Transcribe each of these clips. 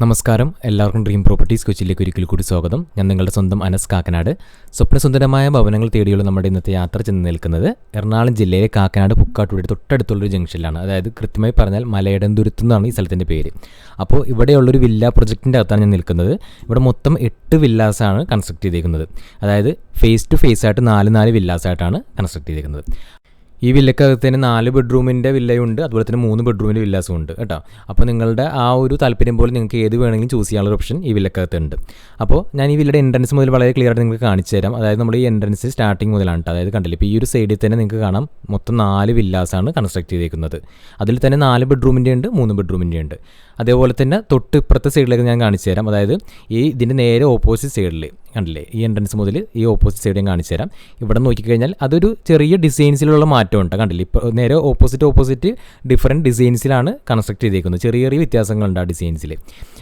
നമസ്കാരം. എല്ലാവർക്കും dream properties കൊച്ചിയിലേക്ക് ഒരിക്കൽ കൂടി സ്വാഗതം. ഞാൻ നിങ്ങളുടെ സ്വന്തം അനസ് കാക്കനാട്. സ്വപ്നസുന്ദരമായ ഭവനങ്ങൾ തേടിയുള്ള നമ്മുടെ ഇന്നത്തെ യാത്ര ചെന്ന് നിൽക്കുന്നത് എറണാകുളം ജില്ലയിലെ കാക്കനാട് പുക്കാട്ടുപുഴയുടെ തൊട്ടടുത്തുള്ള ഒരു ജംഗ്ഷനിലാണ്. അതായത് കൃത്യമായി പറഞ്ഞാൽ മലയടന്തുരുത്ത് എന്നാണ് ഈ സ്ഥലത്തിന്റെ പേര്. അപ്പോൾ ഇവിടെയുള്ളൊരു വില്ല പ്രൊജക്റ്റിന്റെ അകത്താണ് ഞാൻ നിൽക്കുന്നത്. ഇവിടെ മൊത്തം എട്ട് വില്ലാസാണ് കൺസ്ട്രക്ട് ചെയ്തിരിക്കുന്നത് അതായത് ഫേസ് ടു ഫേസ് ആയിട്ട് നാല് നാല് വില്ലാസായിട്ടാണ് കൺസ്ട്രക്ട് ചെയ്തേക്കുന്നത്. ഈ വില്ലക്കകത്ത് തന്നെ നാല് ബെഡ്റൂമിന്റെ വില്ലയുണ്ട് അതുപോലെ തന്നെ മൂന്ന് ബെഡ്റൂമിന്റെ വില്ലാസും ഉണ്ട് കേട്ടോ. അപ്പോൾ നിങ്ങളുടെ ആ ഒരു താല്പര്യം പോലെ നിങ്ങൾക്ക് ഏത് വേണമെങ്കിലും ചൂസ് ചെയ്യാനുള്ള ഓപ്ഷൻ ഈ വില്ലക്കകത്ത് ഉണ്ട് അപ്പോൾ ഞാൻ ഈ വില്ലയുടെ എൻട്രൻസ് മുതൽ വളരെ ക്ലിയർ ആയിട്ട് നിങ്ങൾക്ക് കാണിച്ചു തരാം. അതായത് നമ്മൾ ഈ എൻട്രൻസ് സ്റ്റാർട്ടിങ് മുതലാണ് അതായത് കണ്ടില്ല ഇപ്പോൾ ഈ ഒരു സൈഡിൽ തന്നെ നിങ്ങൾക്ക് കാണാം. മൊത്തം നാല് വില്ലാസാണ് കൺസ്ട്രക്ട് ചെയ്തേക്കുന്നത്. അതിൽ തന്നെ നാല് ബെഡ്റൂമിന്റെ ഉണ്ട് മൂന്ന് ബെഡ്റൂമിന്റെ ഉണ്ട്. അതേപോലെ തന്നെ തൊട്ട് ഇപ്പുറത്തെ സൈഡിലേക്ക് ഞാൻ കാണിച്ചു തരാം. അതായത് ഈ ഇതിന്റെ നേരെ ഓപ്പോസിറ്റ് സൈഡിൽ കണ്ടില്ലേ? ഈ എൻട്രൻസ് മുതൽ ഈ ഓപ്പോസിറ്റ് സൈഡ് ഞാൻ കാണിച്ചു തരാം. ഇവിടെ നോക്കിക്കഴിഞ്ഞാൽ അതൊരു ചെറിയ ഡിസൈൻസിലുള്ള മാറ്റമുണ്ട്. കണ്ടില്ലേ? ഇപ്പോൾ നേരെ ഓപ്പോസിറ്റ് ഓപ്പോസിറ്റ് ഡിഫറെന്റ് ഡിസൈൻസിലാണ് കൺസ്ട്രക്ട് ചെയ്തേക്കുന്നത്. ചെറിയ ചെറിയ വ്യത്യാസങ്ങളുണ്ട് ആ ഡിസൈൻസിൽ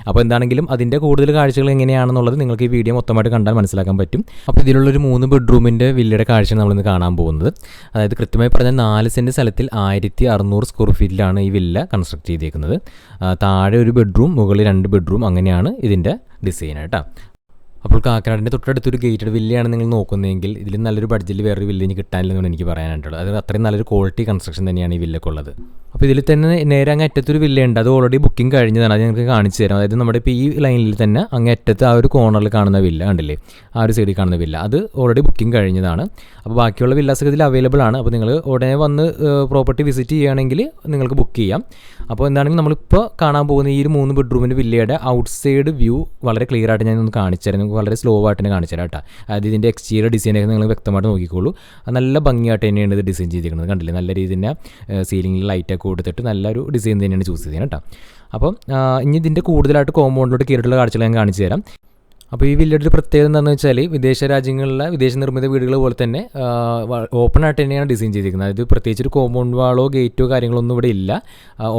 അപ്പോൾ എന്താണെങ്കിലും അതിന്റെ കൂടുതൽ കാഴ്ചകൾ എങ്ങനെയാണെന്നുള്ളത് നിങ്ങൾക്ക് ഈ വീഡിയോ മൊത്തമായിട്ട് കണ്ടാൽ മനസ്സിലാക്കാൻ പറ്റും. അപ്പോൾ ഇതിലുള്ളൊരു മൂന്ന് ബെഡ്റൂമിന്റെ വില്ലയുടെ കാഴ്ച നമ്മളിന്ന് കാണാൻ പോകുന്നത്. അതായത് കൃത്യമായി പറഞ്ഞാൽ നാല് സെന്റ് സ്ഥലത്തിൽ ആയിരത്തി അറുന്നൂറ് സ്ക്വയർ ഫീറ്റിലാണ് ഈ വില്ല കൺസ്ട്രക്ട് ചെയ്തേക്കുന്നത്. താഴെ ഒരു ബെഡ്റൂം മുകളിൽ രണ്ട് ബെഡ്റൂം അങ്ങനെയാണ് ഇതിന്റെ ഡിസൈൻ കേട്ടോ. അപ്പോൾ കാക്കനാടിന്റെ തൊട്ടടുത്തൊരു ഗേറ്റഡ് വില്ലയാണ് നിങ്ങൾ നോക്കുന്നതെങ്കിൽ ഇതിൽ നല്ലൊരു ബഡ്ജറ്റിൽ വേറൊരു വില്ല ഇനി കിട്ടാനില്ലെന്നാണ് എനിക്ക് പറയാനായിട്ടുള്ളത് അത് അത്രയും നല്ലൊരു ക്വാളിറ്റി കൺസ്ട്രക്ഷൻ തന്നെയാണ് ഈ വില്ലക്കുള്ളത് അപ്പോൾ ഇതിൽ തന്നെ നേരെ അങ്ങ് അറ്റത്തൊരു വില്ലയുണ്ട് അത് ഓൾറെഡി ബുക്കിംഗ് കഴിഞ്ഞതാണ്. അത് ഞങ്ങൾക്ക് കാണിച്ചു തരാം. അതായത് നമ്മുടെ ഇപ്പോൾ ഈ ലൈനിൽ തന്നെ അങ്ങ് അറ്റത്ത് ആ ഒരു കോർണറിൽ കാണുന്ന വില്ല കണ്ടില്ലേ? ആ ഒരു സൈഡിൽ കാണുന്ന വില്ല അത് ഓൾറെഡി ബുക്കിംഗ് കഴിഞ്ഞതാണ്. അപ്പോൾ ബാക്കിയുള്ള വില്ലാസൊക്കെ ഇതിൽ അവൈലബിൾ ആണ്. അപ്പോൾ നിങ്ങൾ ഉടനെ വന്ന് പ്രോപ്പർട്ടി വിസിറ്റ് ചെയ്യുകയാണെങ്കിൽ നിങ്ങൾക്ക് ബുക്ക് ചെയ്യാം. അപ്പോൾ എന്താണെങ്കിലും നമ്മളിപ്പോൾ കാണാൻ പോകുന്ന ഈ ഒരു മൂന്ന് ബെഡ്റൂമിന്റെ വില്ലയുടെ ഔട്ട് സൈഡ് വ്യൂ വളരെ ക്ലിയർ ആയിട്ട് ഞാൻ ഒന്ന് കാണിച്ചു നിങ്ങൾക്ക് വളരെ സ്ലോ ആയിട്ട് തന്നെ കാണിച്ചു തരാം കേട്ടോ. അതായത് ഇതിന്റെ എക്സ്റ്റീരിയർ ഡിസൈനൊക്കെ നിങ്ങൾ വ്യക്തമായിട്ട് നോക്കിക്കോളൂ. നല്ല ഭംഗിയായിട്ട് തന്നെയാണ് ഇത് ഡിസൈൻ ചെയ്തിരിക്കുന്നത്. കണ്ടില്ലേ? നല്ല രീതിയിൽ തന്നെ സീലിംഗിൽ ലൈറ്റൊക്കെ കൊടുത്തിട്ട് നല്ലൊരു ഡിസൈൻ തന്നെയാണ് ചൂസ് ചെയ്തത് കേട്ടോ. അപ്പം ഇനി ഇതിന്റെ കൂടുതലായിട്ട് കോമ്പൗണ്ടിലോട്ട് കയറിയിട്ടുള്ള കാഴ്ചകൾ ഞാൻ കാണിച്ചു തരാം. അപ്പോൾ ഈ വില്ലയുടെ ഒരു പ്രത്യേകത എന്താണെന്ന് വെച്ചാൽ വിദേശ രാജ്യങ്ങളിലെ വിദേശ നിർമ്മിത വീടുകൾ പോലെ തന്നെ ഓപ്പൺ ആയിട്ട് തന്നെയാണ് ഡിസൈൻ ചെയ്തിരിക്കുന്നത്. അതായത് പ്രത്യേകിച്ച് ഒരു കോമ്പൗണ്ട് വാളോ ഗേറ്റോ കാര്യങ്ങളൊന്നും ഇവിടെ ഇല്ല.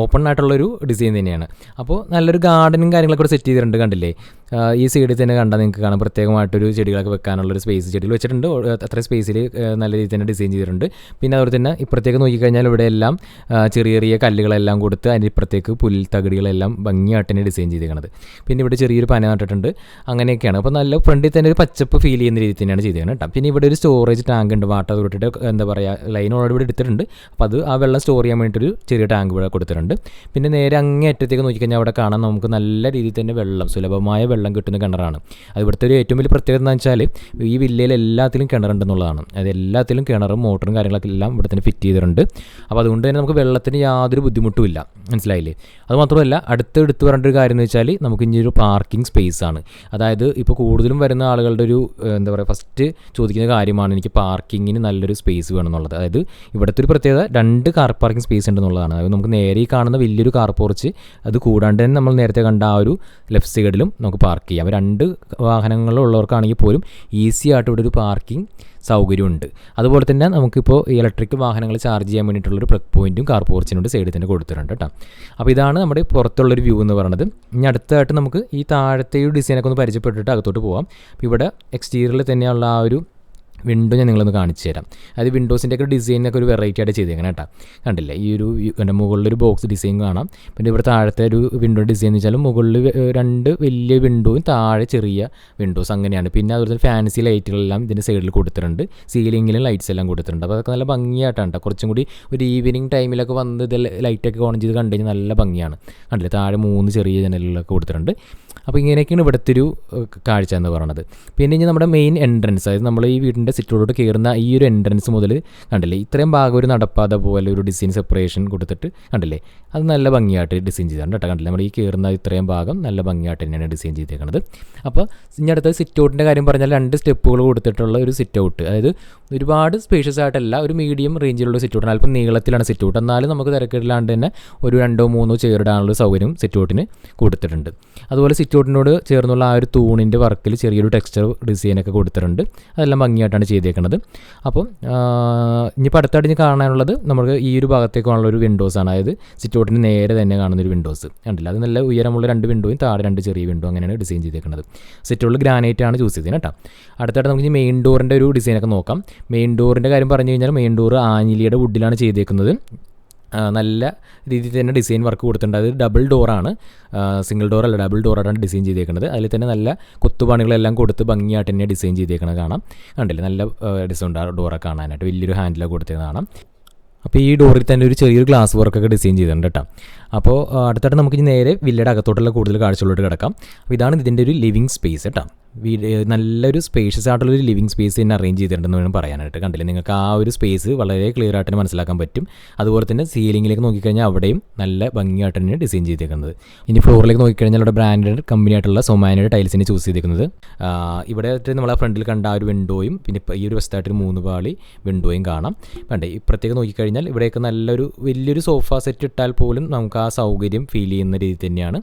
ഓപ്പൺ ആയിട്ടുള്ളൊരു ഡിസൈൻ തന്നെയാണ്. അപ്പോൾ നല്ലൊരു ഗാർഡനും കാര്യങ്ങളൊക്കെ ഇവിടെ സെറ്റ് ചെയ്തിട്ടുണ്ട് കണ്ടില്ലേ? ഈ സൈഡിൽ തന്നെ കണ്ടാൽ നിങ്ങൾക്ക് കാണാം. പ്രത്യേകമായിട്ടൊരു ചെടികളൊക്കെ വെക്കാനുള്ളൊരു സ്പേസ് ചെടികൾ വെച്ചിട്ടുണ്ട്. അത്ര സ്പേസിൽ നല്ല രീതിയിൽ തന്നെ ഡിസൈൻ ചെയ്തിട്ടുണ്ട്. പിന്നെ അതുപോലെ തന്നെ ഇപ്പുറത്തേക്ക് നോക്കിക്കഴിഞ്ഞാൽ ഇവിടെ എല്ലാം ചെറിയ ചെറിയ കല്ലുകളെല്ലാം കൊടുത്ത് അതിന്റെ ഇപ്പുറത്തേക്ക് പുൽത്തകിടികളെല്ലാം ഭംഗിയായിട്ട് തന്നെ ഡിസൈൻ ചെയ്തിരിക്കുന്നത് പിന്നെ ഇവിടെ ചെറിയൊരു പന നട്ടിട്ടുണ്ട്. അങ്ങനെയൊക്കെയാണ്. അപ്പോൾ നല്ല ഫ്രണ്ടിൽ തന്നെ ഒരു പച്ചപ്പ് ഫീൽ ചെയ്യുന്ന രീതിയിൽ തന്നെയാണ് ചെയ്തിരിക്കുന്നത് കേട്ടോ പിന്നെ ഇവിടെ ഒരു സ്റ്റോറേജ് ടാങ്ക് ഉണ്ട്. വാട്ടർ തൊട്ടിട്ട് എന്താ പറയുക ലൈൻ ഓൾറെഡി ഇവിടെ എടുത്തിട്ടുണ്ട്. അപ്പോൾ അത് ആ വെള്ളം സ്റ്റോർ ചെയ്യാൻ വേണ്ടിയിട്ടൊരു ചെറിയ ടാങ്ക് ഇവിടെ കൊടുത്തിട്ടുണ്ട്. പിന്നെ നേരെ അങ്ങേ അറ്റത്തേക്ക് നോക്കിക്കഴിഞ്ഞാൽ അവിടെ കാണാൻ നമുക്ക് നല്ല രീതിയിൽ തന്നെ വെള്ളം സുലഭമായ വെള്ളം കിട്ടുന്ന കിണറാണ്. അത് ഇവിടുത്തെ ഒരു ഏറ്റവും വലിയ പ്രത്യേകത എന്ന് വെച്ചാൽ ഈ വില്ലയിൽ എല്ലാത്തിലും കിണറുണ്ടെന്നുള്ളതാണ്. അത് എല്ലാത്തിലും കിണറും മോട്ടറും കാര്യങ്ങളൊക്കെ എല്ലാം ഇവിടെ തന്നെ ഫിറ്റ് ചെയ്തിട്ടുണ്ട്. അപ്പോൾ അതുകൊണ്ട് തന്നെ നമുക്ക് വെള്ളത്തിന് യാതൊരു ബുദ്ധിമുട്ടും ഇല്ല. മനസ്സിലായില്ലേ? അത് മാത്രമല്ല അടുത്ത് എടുത്തു പറയേണ്ട ഒരു കാര്യം എന്ന് വെച്ചാൽ നമുക്ക് ഇനി ഒരു പാർക്കിംഗ് സ്പേസ് ആണ്. അതായത് ഇപ്പോൾ കൂടുതലും വരുന്ന ആളുകളുടെ ഒരു എന്താ പറയുക ഫസ്റ്റ് ചോദിക്കുന്ന കാര്യമാണ് എനിക്ക് പാർക്കിങ്ങിന് നല്ലൊരു സ്പേസ് വേണം എന്നുള്ളത് അതായത് ഇവിടുത്തെ ഒരു പ്രത്യേകത രണ്ട് കാർ പാർക്കിംഗ് സ്പേസ് ഉണ്ടെന്നുള്ളതാണ്. അതായത് നമുക്ക് നേരെ കാണുന്ന വലിയൊരു കാർ പോർച്ച് അത് കൂടാണ്ട് തന്നെ നമ്മൾ നേരത്തെ കണ്ട ആ ഒരു ലെഫ്റ്റ് സൈഡിലും നമുക്ക് പാർക്ക് ചെയ്യാം. രണ്ട് വാഹനങ്ങളുള്ളവർക്കാണെങ്കിൽ പോലും ഈസി ആയിട്ട് ഇവിടെ ഒരു പാർക്കിംഗ് സൗകര്യമുണ്ട്. അതുപോലെ തന്നെ നമുക്കിപ്പോൾ ഇലക്ട്രിക് വാഹനങ്ങൾ ചാർജ് ചെയ്യാൻ വേണ്ടിയിട്ടുള്ളൊരു പ്ലഗ് പോയിന്റും കാർ പോർച്ചിനുണ്ട് സൈഡിൽ തന്നെ കൊടുത്തിട്ടുണ്ട് കേട്ടോ. അപ്പോൾ ഇതാണ് നമ്മുടെ പുറത്തുള്ളൊരു വ്യൂ എന്ന് പറയുന്നത്. ഇനി അടുത്തായിട്ട് നമുക്ക് ഈ താഴത്തെ ഒരു ഡിസൈനൊക്കെ ഒന്ന് പരിചയപ്പെട്ടിട്ട് അകത്തോട്ട് പോവാം. അപ്പോൾ ഇവിടെ എക്സ്റ്റീരിയറിൽ തന്നെയുള്ള ആ ഒരു വിൻഡോ ഞാൻ നിങ്ങളൊന്ന് കാണിച്ചു തരാം. അത് വിൻഡോസിന്റെ ഒക്കെ ഡിസൈനൊക്കെ ഒരു വെറൈറ്റി ആയിട്ട് ചെയ്തേക്കണം കേട്ടോ. കണ്ടില്ലേ? ഈ ഒരു എന്റെ മുകളിലൊരു ബോക്സ് ഡിസൈൻ കാണാം. പിന്നെ ഇവിടെ താഴത്തെ ഒരു വിൻഡോ ഡിസൈൻ എന്ന് വെച്ചാൽ മുകളിൽ രണ്ട് വലിയ വിൻഡോയും താഴെ ചെറിയ വിൻഡോസ് അങ്ങനെയാണ്. പിന്നെ അതുപോലെ തന്നെ ഫാൻസി ലൈറ്റുകളെല്ലാം ഇതിന്റെ സൈഡിൽ കൊടുത്തിട്ടുണ്ട്. സീലിങ്ങിലും ലൈറ്റ്സ് എല്ലാം കൊടുത്തിട്ടുണ്ട്. അപ്പോൾ അതൊക്കെ നല്ല ഭംഗിയായിട്ടാണ് കുറച്ചും കൂടി ഒരു ഈവനിങ് ടൈമിലൊക്കെ വന്ന് ഇത് ലൈറ്റൊക്കെ ഓൺ ചെയ്ത് കണ്ടു കഴിഞ്ഞാൽ നല്ല ഭംഗിയാണ്. കണ്ടില്ലേ? താഴെ മൂന്ന് ചെറിയ ജനലുകളൊക്കെ കൊടുത്തിട്ടുണ്ട്. അപ്പോൾ ഇങ്ങനെയൊക്കെയാണ് ഇവിടുത്തെ ഒരു കാഴ്ച എന്ന് പറയുന്നത് പിന്നെ ഇനി നമ്മുടെ മെയിൻ എൻട്രൻസ് അതായത് നമ്മൾ ഈ വീടിന്റെ സിറ്റോട് കയറുന്ന ഈ ഒരു എൻട്രൻസ് മുതൽ കണ്ടില്ലേ? ഇത്രയും ഭാഗം ഒരു നടപ്പാത പോലെ ഒരു ഡിസൈൻ സെപ്പറേഷൻ കൊടുത്തിട്ട് കണ്ടില്ലേ? അത് നല്ല ഭംഗിയായിട്ട് ഡിസൈൻ ചെയ്തിട്ടുണ്ട് കേട്ടോ. കണ്ടില്ലേ? നമ്മൾ ഈ കയറുന്ന ഇത്രയും ഭാഗം നല്ല ഭംഗിയായിട്ട് തന്നെയാണ് ഡിസൈൻ ചെയ്തേക്കുന്നത് അപ്പോൾ ഇനി അടുത്ത സിറ്റ് ഔട്ടിന്റെ കാര്യം പറഞ്ഞാൽ രണ്ട് സ്റ്റെപ്പുകൾ കൊടുത്തിട്ടുള്ള ഒരു സിറ്റ് ഔട്ട് അതായത് ഒരുപാട് സ്പേഷ്യസ് ആയിട്ടല്ല ഒരു മീഡിയം റേഞ്ചിലുള്ള സിറ്റ് ഔട്ടാണ് അല്പം നീളത്തിലാണ് സിറ്റ് ഔട്ട് എന്നാലും നമുക്ക് തിരക്കില്ലാണ്ട് തന്നെ ഒരു രണ്ടോ മൂന്നോ ചേരിടാനുള്ള സൗകര്യം സിറ്റ് ഔട്ടിന് കൊടുത്തിട്ടുണ്ട്. അതുപോലെ സിറ്റ് ഔട്ടിനോട് ചേർന്നുള്ള ആ ഒരു തൂണിന്റെ വർക്കിൽ ചെറിയൊരു ടെക്സ്ചർ ഡിസൈനൊക്കെ കൊടുത്തിട്ടുണ്ട്. അതെല്ലാം ഭംഗിയായിട്ടാണ് ചെയ്തേക്കുന്നത് അപ്പം ഇനിയിപ്പോൾ അടുത്തടിഞ്ഞ് കാണാനുള്ളത് നമുക്ക് ഈ ഒരു ഭാഗത്തേക്കുള്ള ഒരു വിൻഡോസ് ആണ്. അതായത് സിറ്റ് നേരെ തന്നെ കാണുന്ന ഒരു വിൻഡോസ് കണ്ടില്ല? അത് നല്ല ഉയരമുള്ള രണ്ട് വിൻഡോയും താഴെ രണ്ട് ചെറിയ വിൻഡോ അങ്ങനെയാണ് ഡിസൈൻ ചെയ്തേക്കുന്നത് സിറ്റ് ഔട്ടിൽ ഗ്രാനൈറ്റ് ആണ് ചൂസ് ചെയ്തത് കേട്ടോ. അടുത്തായിട്ട് നമുക്ക് മെയിൻ ഡോറിന്റെ ഒരു ഡിസൈനൊക്കെ നോക്കാം. മെയിൻ ഡോറിന്റെ കാര്യം പറഞ്ഞു കഴിഞ്ഞാൽ മെയിൻ ഡോർ ആഞ്ഞിലിയുടെ വുഡിലാണ് ചെയ്തേക്കുന്നത്. നല്ല രീതിയിൽ തന്നെ ഡിസൈൻ വർക്ക് കൊടുത്തിട്ടുണ്ട്. അത് ഡബിൾ ഡോറാണ് സിംഗിൾ ഡോർ അല്ല ഡബിൾ ഡോറാണ് ഡിസൈൻ ചെയ്തേക്കുന്നത് അതിൽ തന്നെ നല്ല കൊത്തുപണികളെല്ലാം കൊടുത്ത് ഭംഗിയായിട്ട് തന്നെ ഡിസൈൻ ചെയ്തേക്കുന്നത് കാണാം. കണ്ടില്ലേ? നല്ല ഡിസൈൻ ഡോറൊക്കെ കാണാനായിട്ട്. വലിയൊരു ഹാൻഡിലൊക്കെ കൊടുത്തത് കാണാം. അപ്പോൾ ഈ ഡോറിൽ തന്നെ ഒരു ചെറിയൊരു ഗ്ലാസ് വർക്കൊക്കെ ഡിസൈൻ ചെയ്തിട്ടുണ്ട് കേട്ടോ അപ്പോൾ അടുത്തായിട്ട് നമുക്ക് നേരെ വില്ലയുടെ അകത്തോട്ടുള്ള കൂടുതൽ കാഴ്ചകളോട്ട് കിടക്കാം. അപ്പോൾ ഇതാണ് ഇതിന്റെ ഒരു ലിവിങ് സ്പേസ് കേട്ടോ വീട് നല്ലൊരു സ്പേഷ്യസ് ആയിട്ടുള്ള ഒരു ലിവിങ് സ്പേസ് തന്നെ അറേഞ്ച് ചെയ്തിട്ടുണ്ടെന്ന് വേണം പറയാനായിട്ട്. കണ്ടില്ല? നിങ്ങൾക്ക് ആ ഒരു സ്പേസ് വളരെ ക്ലിയർ ആയിട്ട് മനസ്സിലാക്കാൻ പറ്റും. അതുപോലെ തന്നെ സീലിംഗിലേക്ക് നോക്കിക്കഴിഞ്ഞാൽ അവിടെയും നല്ല ഭംഗിയായിട്ട് തന്നെ ഡിസൈൻ ചെയ്തേക്കുന്നത്. ഇനി ഫ്ലോറിലേക്ക് നോക്കിക്കഴിഞ്ഞാൽ അവിടെ ബ്രാൻഡഡ് കമ്പനി ആയിട്ടുള്ള സൊമാനയുടെ ടൈൽസിനെ ചൂസ് ചെയ്തേക്കുന്നത്. ഇവിടെ നമ്മൾ ആ ഫ്രണ്ടിൽ കണ്ട ആ ഒരു വിൻഡോയും പിന്നെ ഈ ഒരു വശത്തായിട്ട് മൂന്ന് പാളി വിൻഡോയും കാണാം. വേണ്ടേ ഇപ്പുറത്തേക്ക് നോക്കിക്കഴിഞ്ഞാൽ ഇവിടെയൊക്കെ നല്ലൊരു വലിയൊരു സോഫ സെറ്റ് ഇട്ടാൽ പോലും നമുക്ക് ആ സൗകര്യം ഫീൽ ചെയ്യുന്ന രീതി തന്നെയാണ്.